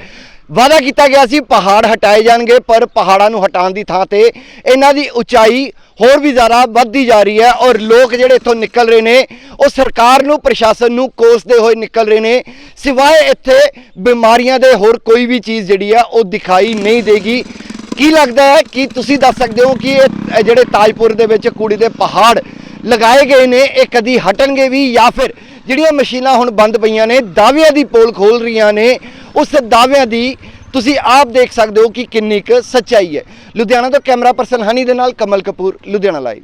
ਵਾਅਦਾ ਕੀਤਾ ਗਿਆ ਸੀ ਪਹਾੜ ਹਟਾਏ ਜਾਣਗੇ, ਪਰ ਪਹਾੜਾਂ ਨੂੰ ਹਟਾਉਣ ਦੀ ਥਾਂ ਤੇ ਇਹਨਾਂ ਦੀ ਉਚਾਈ ਹੋਰ ਵੀ ਜ਼ਿਆਦਾ ਵੱਧਦੀ ਜਾ ਰਹੀ ਹੈ ਔਰ ਲੋਕ ਜਿਹੜੇ ਇੱਥੋਂ ਨਿਕਲ ਰਹੇ ਨੇ, ਉਹ ਸਰਕਾਰ ਨੂੰ, ਪ੍ਰਸ਼ਾਸਨ ਨੂੰ ਕੋਸਦੇ ਹੋਏ ਨਿਕਲ ਰਹੇ ਨੇ। ਸਿਵਾਏ ਇੱਥੇ ਬਿਮਾਰੀਆਂ ਦੇ ਹੋਰ ਕੋਈ ਵੀ ਚੀਜ਼ ਜਿਹੜੀ ਹੈ ਉਹ ਦਿਖਾਈ ਨਹੀਂ ਦੇਗੀ। ਕੀ ਲੱਗਦਾ ਹੈ ਕਿ ਤੁਸੀਂ ਦੱਸ ਸਕਦੇ ਹੋ ਕਿ ਇਹ ਜਿਹੜੇ ਤਾਜਪੁਰ ਦੇ ਵਿੱਚ ਕੂੜੇ ਦੇ ਪਹਾੜ ਲਗਾਏ ਗਏ ਨੇ, ਇਹ ਕਦੀ ਹਟਣਗੇ ਵੀ ਜਾਂ ਫਿਰ ਜਿਹੜੀਆਂ ਮਸ਼ੀਨਾਂ ਹੁਣ ਬੰਦ ਪਈਆਂ ਨੇ, ਦਾਅਵਿਆਂ ਦੀ ਪੋਲ ਖੋਲ ਰਹੀਆਂ ਨੇ ਉਸ ਦਾਅਵਿਆਂ ਦੀ ਤੁਸੀਂ ਆਪ ਦੇਖ ਸਕਦੇ ਹੋ ਕਿ ਕਿੰਨੀ ਕੁ ਸੱਚਾਈ ਹੈ। ਲੁਧਿਆਣਾ ਤੋਂ ਕੈਮਰਾ ਪਰਸਨ ਹਨੀ ਦੇ ਨਾਲ ਕਮਲ ਕਪੂਰ, ਲੁਧਿਆਣਾ ਲਾਈਵ